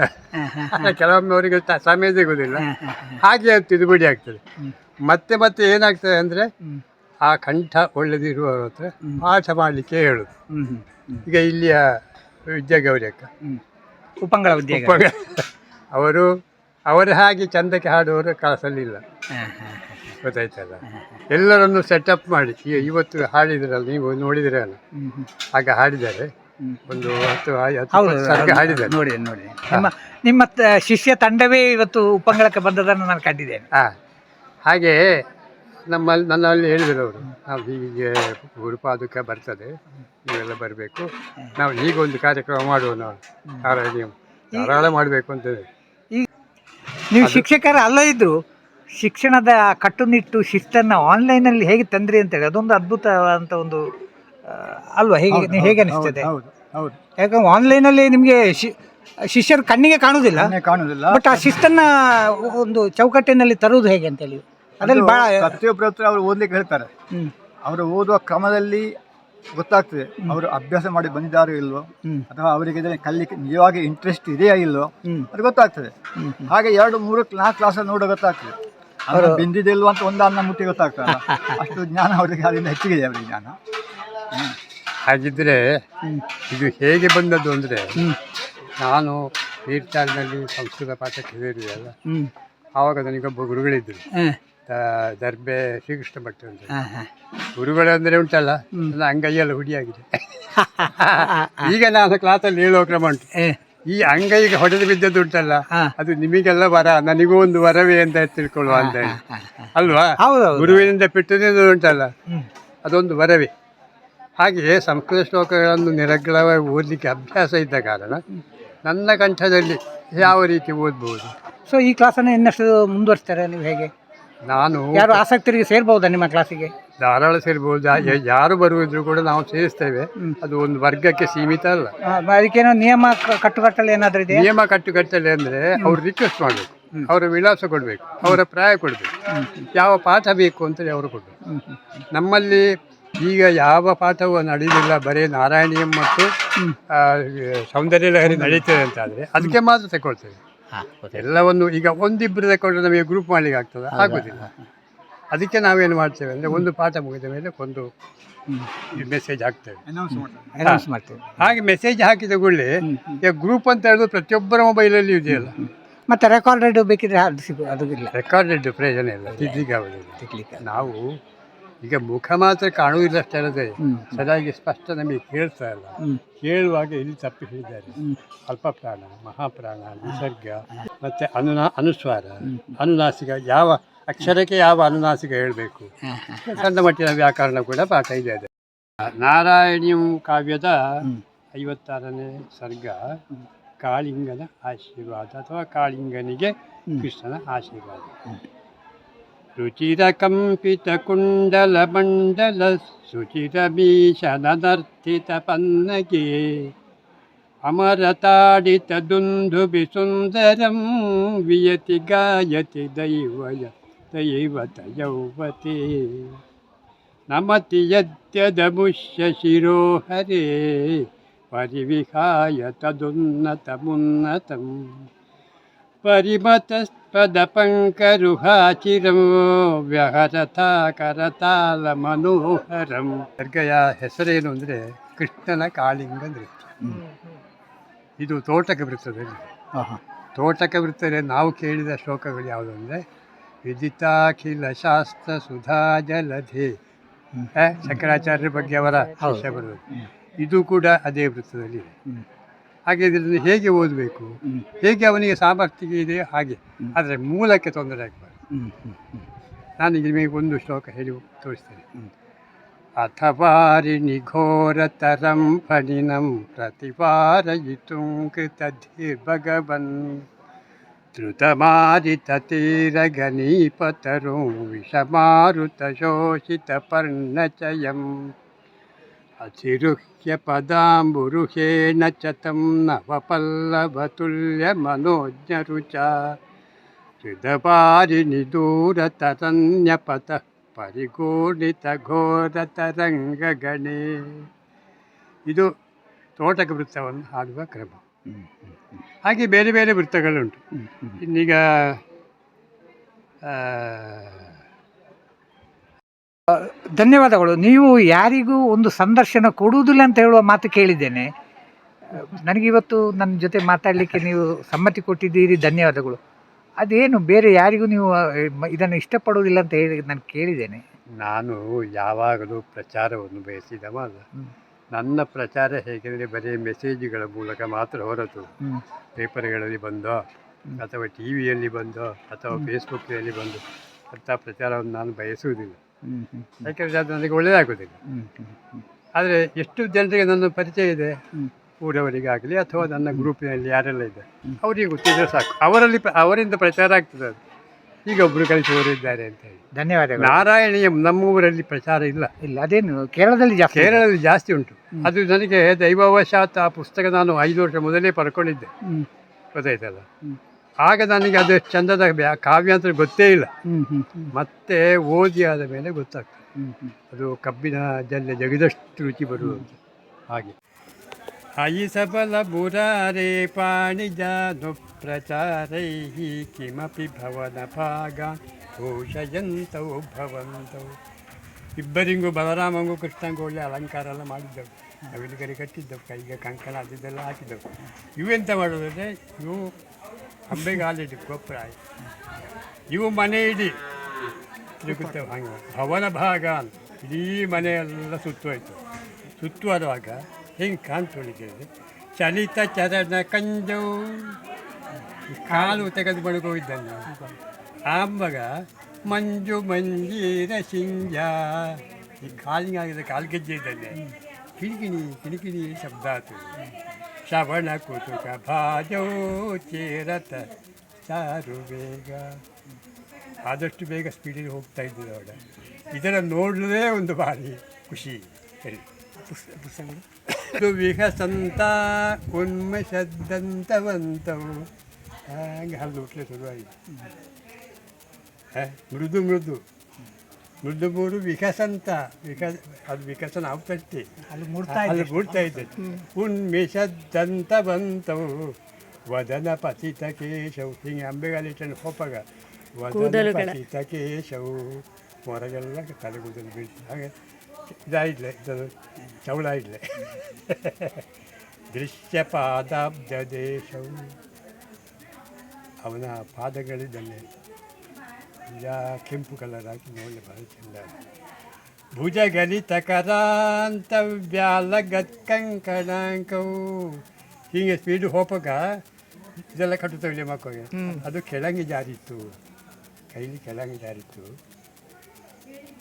ಕೆಲವೊಮ್ಮೆ ಅವರಿಗೆ ಸಮಯ ಹಾ. ಹಾಗೆ ಅದು ತಿದ್ದುಪಡಿ ಆಗ್ತದೆ. ಮತ್ತೆ ಮತ್ತೆ ಏನಾಗ್ತದೆ ಅಂದರೆ ಆ ಕಂಠ ಒಳ್ಳೆದಿರುವವರ ಹತ್ರ ಪಾಠ ಮಾಡಲಿಕ್ಕೆ ಹೇಳೋದು. ಈಗ ಇಲ್ಲಿಯ ವಿದ್ಯಾಗೌರಿ ಅಕ್ಕ. ಉಪಂಗಳ ಉದ್ಯೋಗ. ಉಪಗ- ಅವರು ಅವರ ಹಾಗೆ ಚಂದಕ್ಕೆ ಹಾಡುವವರು ಕಳಿಸಲಿಲ್ಲ ಗೊತ್ತಾಯ್ತಲ್ಲ? ಎಲ್ಲರನ್ನು ಸೆಟಪ್ ಮಾಡಿ. ಈಗ ಇವತ್ತು ಹಾಡಿದ್ರಲ್ಲ ನೀವು ನೋಡಿದಿರಲ್ಲ? ಆಗ ಹಾಡಿದ್ದಾರೆ. ಒಂದು ಹತ್ತು ಹತ್ತು ಹೌದು ಸರ್ಗ ಹಾಡಿದ್ದಾರೆ. ನೋಡಿ ನೋಡಿ. ನಿಮ್ಮ ನಿಮ್ಮ ಶಿಷ್ಯ ತಂಡವೇ ಇವತ್ತು ಉಪಂಗಳಕ್ಕೆ ಬಂದದನ್ನು ನಾನು ಕಂಡಿದ್ದೇನೆ. ಹಾಗೆ ನಮ್ಮಲ್ಲಿ ನನ್ನಲ್ಲಿ ಹೇಳಿದರು ಅವರು. ನಾವು ಹೀಗೆ ಗುರುಪಾದುಕ ಬರ್ತದೆ ನೀವೆಲ್ಲ ಬರಬೇಕು. ನಾವು ಈಗ ಒಂದು ಕಾರ್ಯಕ್ರಮ ಮಾಡೋಣ ಆರಾಧ್ಯ ಧಾರಾಳ ಮಾಡಬೇಕು ಅಂತ ಅಂತೇಳಿ ನೀವು ಶಿಕ್ಷಕರ ಅಲ್ಲ ಇದ್ರು ಶಿಕ್ಷಣದ ಕಟ್ಟುನಿಟ್ಟು ಶಿಸ್ತನ್ನು ಆನ್ಲೈನಲ್ಲಿ ಹೇಗೆ ತಂದ್ರಿ ಅಂತೇಳಿ ಅದೊಂದು ಅದ್ಭುತವಾದಂಥ ಒಂದು ಅಲ್ವಾ? ಹೇಗೆ ನೀವು ಹೇಗೆ ಅನಿಸ್ತದೆ? ಹೌದು ಹೌದು ಯಾಕಂದ್ರೆ ಆನ್ಲೈನಲ್ಲಿ ನಿಮಗೆ ಶಿಷ್ಯರು ಕಣ್ಣಿಗೆ ಕಾಣುವುದಿಲ್ಲ ಕಾಣುವುದಿಲ್ಲ ಬಟ್ ಆ ಶಿಸ್ತನ್ನು ಒಂದು ಚೌಕಟ್ಟಿನಲ್ಲಿ ತರುವುದು ಹೇಗೆ ಅಂತೇಳಿ ಅದರಲ್ಲಿ ಭಾಳ ಪ್ರತಿಯೊಬ್ಬರ ಹತ್ರ ಅವರು ಓದ್ಲಿಕ್ಕೆ ಹೇಳ್ತಾರೆ. ಅವರು ಓದುವ ಕ್ರಮದಲ್ಲಿ ಗೊತ್ತಾಗ್ತದೆ ಅವರು ಅಭ್ಯಾಸ ಮಾಡಿ ಬಂದಿದ್ದಾರೋ ಇಲ್ವೋ ಅಥವಾ ಅವರಿಗೆ ಇದನ್ನು ಕಲಿಲಿಕ್ಕೆ ನಿಜವಾಗಿ ಇಂಟ್ರೆಸ್ಟ್ ಇದೆಯಾ ಇಲ್ವೋ ಅದು ಗೊತ್ತಾಗ್ತದೆ. ಹಾಗೆ ಎರಡು ಮೂರು ನಾಲ್ಕು ಕ್ಲಾಸಲ್ಲಿ ನೋಡೋ ಗೊತ್ತಾಗ್ತದೆ. ಅವರು ಬೆಂದಿದೆಲ್ವ ಅಂತ ಒಂದು ಅನ್ನ ಮುಟ್ಟಿ ಗೊತ್ತಾಗ್ತದೆ *laughs* ಅಷ್ಟು ಜ್ಞಾನ ಅವರಿಗೆ ಅದರಿಂದ ಹೆಚ್ಚಿಗೆ ಇದೆ ಅವರಿಗೆ ಜ್ಞಾನ. ಹಾಗಿದ್ರೆ ಹಾಗಿದ್ದರೆ ಇದು ಹೇಗೆ ಬಂದದ್ದು ಅಂದರೆ ನಾನು ತೀರ್ಥಾಳಿನಲ್ಲಿ ಸಂಸ್ಕೃತ ಪಾಠ ಕೇಳಿದೆ ಅಲ್ಲ? ಆವಾಗ ನನಗೊಬ್ಬ ಗುರುಗಳಿದ್ದರು. ದರ್ಬೆ ಶ್ರೀಕೃಷ್ಣ ಭಟ್ ಅಂತ. ಹಾಂ ಹಾಂ. ಗುರುಗಳು ಅಂದರೆ ಉಂಟಲ್ಲ ನನ್ನ ಅಂಗೈಯೆಲ್ಲ ಹುಡಿಯಾಗಿದೆ *laughs* ಈಗ ನಾನು ಕ್ಲಾಸಲ್ಲಿ ಹೇಳೋ ಕ್ರಮ ಉಂಟು. ಈ ಅಂಗೈಗೆ ಹೊಡೆದು ಬಿದ್ದದ್ದು ಉಂಟಲ್ಲ ಅದು ನಿಮಗೆಲ್ಲ ವರ ನನಗೂ ಒಂದು ವರವೇ ಅಂತ ತಿಳ್ಕೊಳ್ಳುವ ಅಂತ ಹೇಳಿ. ಅಲ್ವಾ? ಗುರುವಿನಿಂದ ಪೆಟ್ಟದಿಂದ ಉಂಟಲ್ಲ ಅದೊಂದು ವರವೇ. ಹಾಗೆಯೇ ಸಂಸ್ಕೃತ ಶ್ಲೋಕಗಳನ್ನು ನಿರಗ್ರವಾಗಿ ಓದಲಿಕ್ಕೆ ಅಭ್ಯಾಸ ಇದ್ದ ಕಾರಣ ನನ್ನ ಕಂಠದಲ್ಲಿ ಯಾವ ರೀತಿ ಓದ್ಬೋದು? ಸೊ ಈ ಕ್ಲಾಸನ್ನು ಇನ್ನಷ್ಟು ಮುಂದುವರಿಸ್ತಾರೆ ನೀವು ಹೇಗೆ? ನಾನು ಯಾರು ಆಸಕ್ತರಿಗೆ ಸೇರ್ಬಹುದಾ ನಿಮ್ಮ ಕ್ಲಾಸಿಗೆ ಧಾರಾಳ ಸೇರ್ಬೋದು. ಯಾ- ಯಾರು ಬರುವುದ್ರು ಕೂಡ ನಾವು ಸೇರಿಸ್ತೇವೆ. ಅದು ಒಂದು ವರ್ಗಕ್ಕೆ ಸೀಮಿತ ಅಲ್ಲ. ಆ, ಅದಕ್ಕೇನೋ ನಿಯಮ ಕ- ಏನಾದ್ರೂ ಏನಾದರೂ ಇದೆಯಾ? ನಿಯಮ ಕಟ್ಟುಕಟ್ಟಲೆ ಅಂದರೆ ಅವ್ರು ರಿಕ್ವೆಸ್ಟ್ ಮಾಡಬೇಕು. ಅವರ ವಿಳಾಸ ಕೊಡಬೇಕು. ಅವರ ಪ್ರಾಯ ಕೊಡಬೇಕು. ಯಾವ ಪಾಠ ಬೇಕು ಅಂತೇಳಿ ಅವರು ಕೊಡಬೇಕು. ನಮ್ಮಲ್ಲಿ ಈಗ ಯಾವ ಪಾಠವು ನಡೆಯಲಿಲ್ಲ ಬರೀ ನಾರಾಯಣೀಯಂ ಮತ್ತು ಆ, ಸೌಂದರ್ಯ ಲಹರಿ ನಡೀತದೆ ಅಂತಾದರೆ ಅದಕ್ಕೆ ಮಾತ್ರ ತಗೊಳ್ತೇವೆ ಎಲ್ಲವನ್ನು ಈಗ ಒಂದಿಬ್ಬರು ತಗೊಂಡ್ರೆ ನಮಗೆ ಗ್ರೂಪ್ ಮಾಡಲಿಕ್ಕೆ ಆಗ್ತದೆ? ಆಗೋದಿಲ್ಲ. ಅದಕ್ಕೆ ನಾವೇನು ಮಾಡ್ತೇವೆ ಅಂದರೆ ಒಂದು ಪಾಠ ಮುಗಿದ ಮೇಲೆ ಒಂದು ಮೆಸೇಜ್ ಹಾಕ್ತೇವೆ. ಅನೌನ್ಸ್ ಮಾಡ್ತೇವೆ. ಹಾಗೆ ಮೆಸೇಜ್ ಹಾಕಿದ ಕೂಡಲೇ ಈಗ ಗ್ರೂಪ್ ಅಂತ ಹೇಳೋದು ಪ್ರತಿಯೊಬ್ಬರ ಮೊಬೈಲಲ್ಲಿ ಇದೆಯಲ್ಲ? ಮತ್ತೆ ರೆಕಾರ್ಡೆಡ್ ಬೇಕಿದ್ರೆ ಅದು ಸಿಗು ಅದು ಇಲ್ಲ. ರೆಕಾರ್ಡೆಡ್ ಪ್ರಯೋಜನ ಇಲ್ಲ. ತಿದ್ಲಿಕ್ಕೆ ಆಗೋದಿಲ್ಲ. ನಾವು ಈಗ ಮುಖ ಮಾತ್ರ ಕಾಣುವುದಿಲ್ಲ ಹ್ಮ್. ಸರಿಯಾಗಿ ಸ್ಪಷ್ಟ ನಮಗೆ ಕೇಳ್ತಾ ಇಲ್ಲ. ಕೇಳುವಾಗ ಇಲ್ಲಿ ತಪ್ಪಿಸಿದ್ದಾರೆ. ಅಲ್ಪ ಪ್ರಾಣ ಮಹಾಪ್ರಾಣ ನಿಸರ್ಗ ಮತ್ತೆ ಅನುನಾ ಅನುಸ್ವಾರ ಅನುನಾಸಿಕ ಯಾವ ಅಕ್ಷರಕ್ಕೆ ಯಾವ ಅನುನಾಸಿಕ ಹೇಳಬೇಕು? ಸಣ್ಣ ಮಟ್ಟಿನ ವ್ಯಾಕರಣ ಕೂಡ ಪಾಠ ಇದೆ ಅದೇ. ನಾರಾಯಣಿಯಂ ಕಾವ್ಯದ. ಐವತ್ತಾರನೇ ಸರ್ಗ ಕಾಳಿಂಗನ ಆಶೀರ್ವಾದ ಅಥವಾ ಕಾಳಿಂಗನಿಗೆ ಕೃಷ್ಣನ ಆಶೀರ್ವಾದ. शुचिरकम्पितकुण्डलमण्डल शुचिरमीशनदर्थितपन्नगे अमरताडितदुन्धुविसुन्दरं वियति गायति दैवय दैवत यौवते नमति यद्यदमुष्यशिरो हरे परिविहाय तदुन्नतमुन्नतम्। ಪಂಕರುಹಾಚಿರಂ ವ್ಯಹರಥ ಕರತಾಲ ಮನೋಹರಂ ಸರ್ಗಯ ಹೆಸರೇನು ಅಂದರೆ ಕೃಷ್ಣನ ಕಾಳಿಂಗ ನೃತ್ಯ. ಇದು ತೋಟಕ ವೃತ್ತದಲ್ಲಿ. ತೋಟಕ ವೃತ್ತದಲ್ಲಿ ನಾವು ಕೇಳಿದ ಶ್ಲೋಕಗಳು ಯಾವುದು ಅಂದರೆ ವಿದಿತಾಖಿಲ ಶಾಸ್ತ್ರ ಸುಧಾ ಜಲಧಿ. ಶಂಕರಾಚಾರ್ಯರ ಬಗ್ಗೆ ಅವರ ಬರೋದು ಇದು ಕೂಡ ಅದೇ ವೃತ್ತದಲ್ಲಿ. ಹಾಗೆ ಇದನ್ನು ಹೇಗೆ ಓದಬೇಕು? ಹೇಗೆ ಅವನಿಗೆ ಸಾಮರ್ಥ್ಯ ಇದೆ? ಹಾಗೆ. ಆದರೆ ಮೂಲಕ್ಕೆ ತೊಂದರೆ ಆಗಬಾರ್ದು. ನಾನು ನಿಮಗೆ ಒಂದು ಶ್ಲೋಕ ಹೇಳಿ ತೋರಿಸ್ತೇನೆ. ಅಥವಾರಿ ನಿಘೋರತರಂ ಫಣಿನಂ ಪ್ರತಿಪಾರಯಿತು ತೀರ ಗಣೀಪತರು ವಿಷಮಾರುತ ಶೋಷಿತ ಪರ್ಣಚಯಂ. ಅತಿರುಹ್ಯ ಪದಾಂಬುರುಹೇಣ ಚ ತಂ ನವಪಲ್ಲವತುಲ್ಯಮನೋಜ್ಞರುಚ ತರಂಗ ಗಣಿ ಇದು ತೋಟಕ ವೃತ್ತವನ್ನು ಹಾಡುವ ಕ್ರಮ. ಹಾಗೆ ಬೇರೆ ಬೇರೆ ವೃತ್ತಗಳುಂಟು. ಇನ್ನೀಗ ಧನ್ಯವಾದಗಳು. ನೀವು ಯಾರಿಗೂ ಒಂದು ಸಂದರ್ಶನ ಕೊಡುವುದಿಲ್ಲ ಅಂತ ಹೇಳುವ ಮಾತು ಕೇಳಿದ್ದೇನೆ. ನನಗಿವತ್ತು ನನ್ನ ಜೊತೆ ಮಾತಾಡಲಿಕ್ಕೆ ನೀವು ಸಮ್ಮತಿ ಕೊಟ್ಟಿದ್ದೀರಿ ಧನ್ಯವಾದಗಳು. ಅದೇನು ಬೇರೆ ಯಾರಿಗೂ ನೀವು ಇದನ್ನು ಇಷ್ಟಪಡುವುದಿಲ್ಲ ಅಂತ ಹೇಳಿ ನಾನು ಕೇಳಿದ್ದೇನೆ. ನಾನು ಯಾವಾಗಲೂ ಪ್ರಚಾರವನ್ನು ಬಯಸಿದವ ಅಲ್ಲ ನನ್ನ ಪ್ರಚಾರ ಹೇಗೆಂದರೆ ಬರೀ ಮೆಸೇಜ್ಗಳ ಮೂಲಕ ಮಾತ್ರ ಹೊರತು. ಪೇಪರ್ಗಳಲ್ಲಿ ಬಂದೋ ಅಥವಾ ಟಿ ವಿಯಲ್ಲಿ ಬಂದೋ ಅಥವಾ ಫೇಸ್ಬುಕ್ನಲ್ಲಿ ಬಂದು ಅಂಥ ಪ್ರಚಾರವನ್ನು ನಾನು ಬಯಸುವುದಿಲ್ಲ. ಯಾಕೆಂದರೆ ಅದು ನನಗೆ ಒಳ್ಳೆಯದಾಗೋದಿಲ್ಲ. ಆದರೆ ಎಷ್ಟು ಜನರಿಗೆ ನನ್ನ ಪರಿಚಯ ಇದೆ. ಊರವರಿಗಾಗಲಿ ಅಥವಾ ನನ್ನ ಗ್ರೂಪಿನಲ್ಲಿ ಯಾರೆಲ್ಲ ಇದೆ ಅವರಿಗೆ ಗೊತ್ತಿದ್ರೆ ಸಾಕು. ಅವರಲ್ಲಿ ಅವರಿಂದ ಪ್ರಚಾರ ಆಗ್ತದೆ ಅದು. ಈಗ ಒಬ್ಬರು ಕಲಿಸುವವರು ಇದ್ದಾರೆ ಅಂತ ಹೇಳಿ. ಧನ್ಯವಾದಗಳು. ನಾರಾಯಣೀಯ ನಮ್ಮ ಊರಲ್ಲಿ ಪ್ರಚಾರ ಇಲ್ಲ. ಇಲ್ಲ ಅದೇನು ಕೇರಳದಲ್ಲಿ ಜಾಸ್ತಿ ಕೇರಳದಲ್ಲಿ ಜಾಸ್ತಿ ಉಂಟು. ಅದು ನನಗೆ ದೈವವಶಾತ್ ಆ ಪುಸ್ತಕ ನಾನು ಐದು ವರ್ಷ ಮೊದಲೇ ಪಡ್ಕೊಂಡಿದ್ದೆ. ಗೊತ್ತಾಯ್ತಲ್ಲ. ಆಗ ನನಗೆ ಅದು ಚಂದದ ಬ್ಯಾ- ಕಾವ್ಯ ಅಂತ ಗೊತ್ತೇ ಇಲ್ಲ. ಮತ್ತೆ ಓದಿ ಆದ ಮೇಲೆ ಗೊತ್ತಾಗ್ತದೆ. ಅದು ಕಬ್ಬಿನ ಜಲ್ಲೆ ಜಗದಷ್ಟು ರುಚಿ ಬರುವುದು ಹಾಗೆ. ಐ ಸಬಲ ಪಾಣಿಜ ಪ್ರಚಾರೈ ಕಿಮಪಿ ಭವನ ಭಾಗ ಭೂಷಯಂತೌ ಭವಂತೌ. ಇಬ್ಬರಿಗೂ ಬಲರಾಮಂಗೂ ಕೃಷ್ಣಂಗೂ ಒಳ್ಳೆ ಅಲಂಕಾರ ಎಲ್ಲ ಮಾಡಿದ್ದವು. ನವಿಲುಗರಿ ಕಟ್ಟಿದ್ದವು. ಕೈಗೆ ಕಂಕಣ ಅದಿದ್ದೆಲ್ಲ ಹಾಕಿದ್ದವು. ಇವೆಂತ ಮಾಡೋದಂದರೆ ಇವು ಅಂಬೆಗಾಲಿಟ್ಟು ಗೊಬ್ಬರ ಇವು ಮನೆ ಇದೆ ತಿರುಗುತ್ತವೆ ಹಂಗೆ ಭವನ ಭಾಗ ಅಂತ ಇಡೀ ಮನೆಯೆಲ್ಲ ಸುತ್ತೋಯ್ತು ಸುತ್ತುವರುವಾಗ ಹೆಂಗೆ ಕಾಣ್ತೊಳಿದ್ದೇವೆ ಚಲಿತ ಚರಣ ಕಂಜವು ಕಾಲು ತೆಗೆದು ಬಳ್ಕೋಗಿದ್ದಾನೆ ಆಂಬಗ ಮಂಜು ಮಂಜೀರ ಸಿಂಜ ಈ ಕಾಲಿಗೆ ಆಗಿದ ಕಾಲ್ಗೆಜ್ಜೆ ಇದ್ದಾನೆ ಕಿಣಿಕಿಣಿ ಕಿಣಿಕಿಣಿ ಶಬ್ದ ಆತು ಶ್ರವಣ ಕುತುಕ ಭಾಜೋ ಚೇರತ ಚಾರು ಬೇಗ. ಆದಷ್ಟು ಬೇಗ ಸ್ಪೀಡಲ್ಲಿ ಹೋಗ್ತಾ ಇದ್ದೀವಿ ಅವಳ ಇದರ ನೋಡಲೇ ಒಂದು ಬಾರಿ ಖುಷಿ. ಸರಿ ಪುಸ್ತಕ ಪುಸ್ತಕಗಳು ವಿಹಸಂತ ಉನ್ಮಷದ್ದಂತವಂತವು ಹಂಗೆ ಹಲ್ಲು ಹುಟ್ಟಲೆ ಹ, ಮೃದು ಮೃದು. ಮೃದು ಮೂರು ವಿಕಾಸ ಅಂತ ವಿಕಸ ಅದು ವಿಕಸನ ಆಗ್ತೈತಿ. ಅಲ್ಲಿ ಮೂಡ್ತಾ ಅಲ್ಲಿ ಮುಡ್ತಾ ಮೂಡ್ತಾ ಉನ್ಮಿಷದ್ದಂತ ಉನ್ಮಿಷದಂತ ಬಂತವು. ವದನ ಪತಿತ ಕೇಶವು. ಹಿಂಗೆ ಅಂಬೆಗಾಲಿಟ್ಟನ್ನು ಹೋಪಾಗ. ವದನ ಪತಿತ ಕೇಶವು. ಹೊರಗೆಲ್ಲ ತಲೆಗೂದಲು ಬೀಳ್ತದೆ. ಹಾಗೆ ಇದಾಯಿದ್ಲೆ ಇದನ್ನು ಚೌಳ ಇಡ್ಲೆ ದೃಶ್ಯ ಪಾದಾಬ್ಜ ದೇಶವು. ಅವನ ಪಾದಗಳಿದ್ದಲ್ಲೇ ಯಾ ಕೆಂಪು ಕಲರ್ ಹಾಕಿ ನೋಡಿ ಭಾಳ ಚೆಂದ. ಭುಜಗಲಿತ ಕರಾಂತವ್ಯಾಲಗತ್ ಕಂಕಣಾಂಕವು. ಹೀಗೆ ಸ್ಪೀಡ್ ಹೋಪಕ ಇದೆಲ್ಲ ಕಟ್ಟುತ್ತವೆ ಮಕ್ಕಳಿಗೆ. ಅದು ಕೆಳಂಗಿ ಜಾರಿತ್ತು. ಕೈಲಿ ಕೆಳಂಗಿ ಜಾರಿತ್ತು.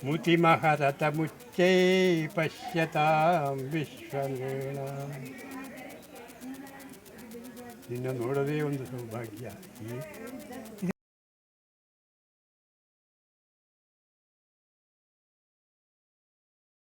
ಮುತಿ ಮಹಾರಥ ಮುಚ್ಚೇ ಪಶ್ಯತಾಂ ವಿಶ್ವಮೇಣ. ನಿನ್ನ ನೋಡೋದೇ ಒಂದು ಸೌಭಾಗ್ಯ. ಈ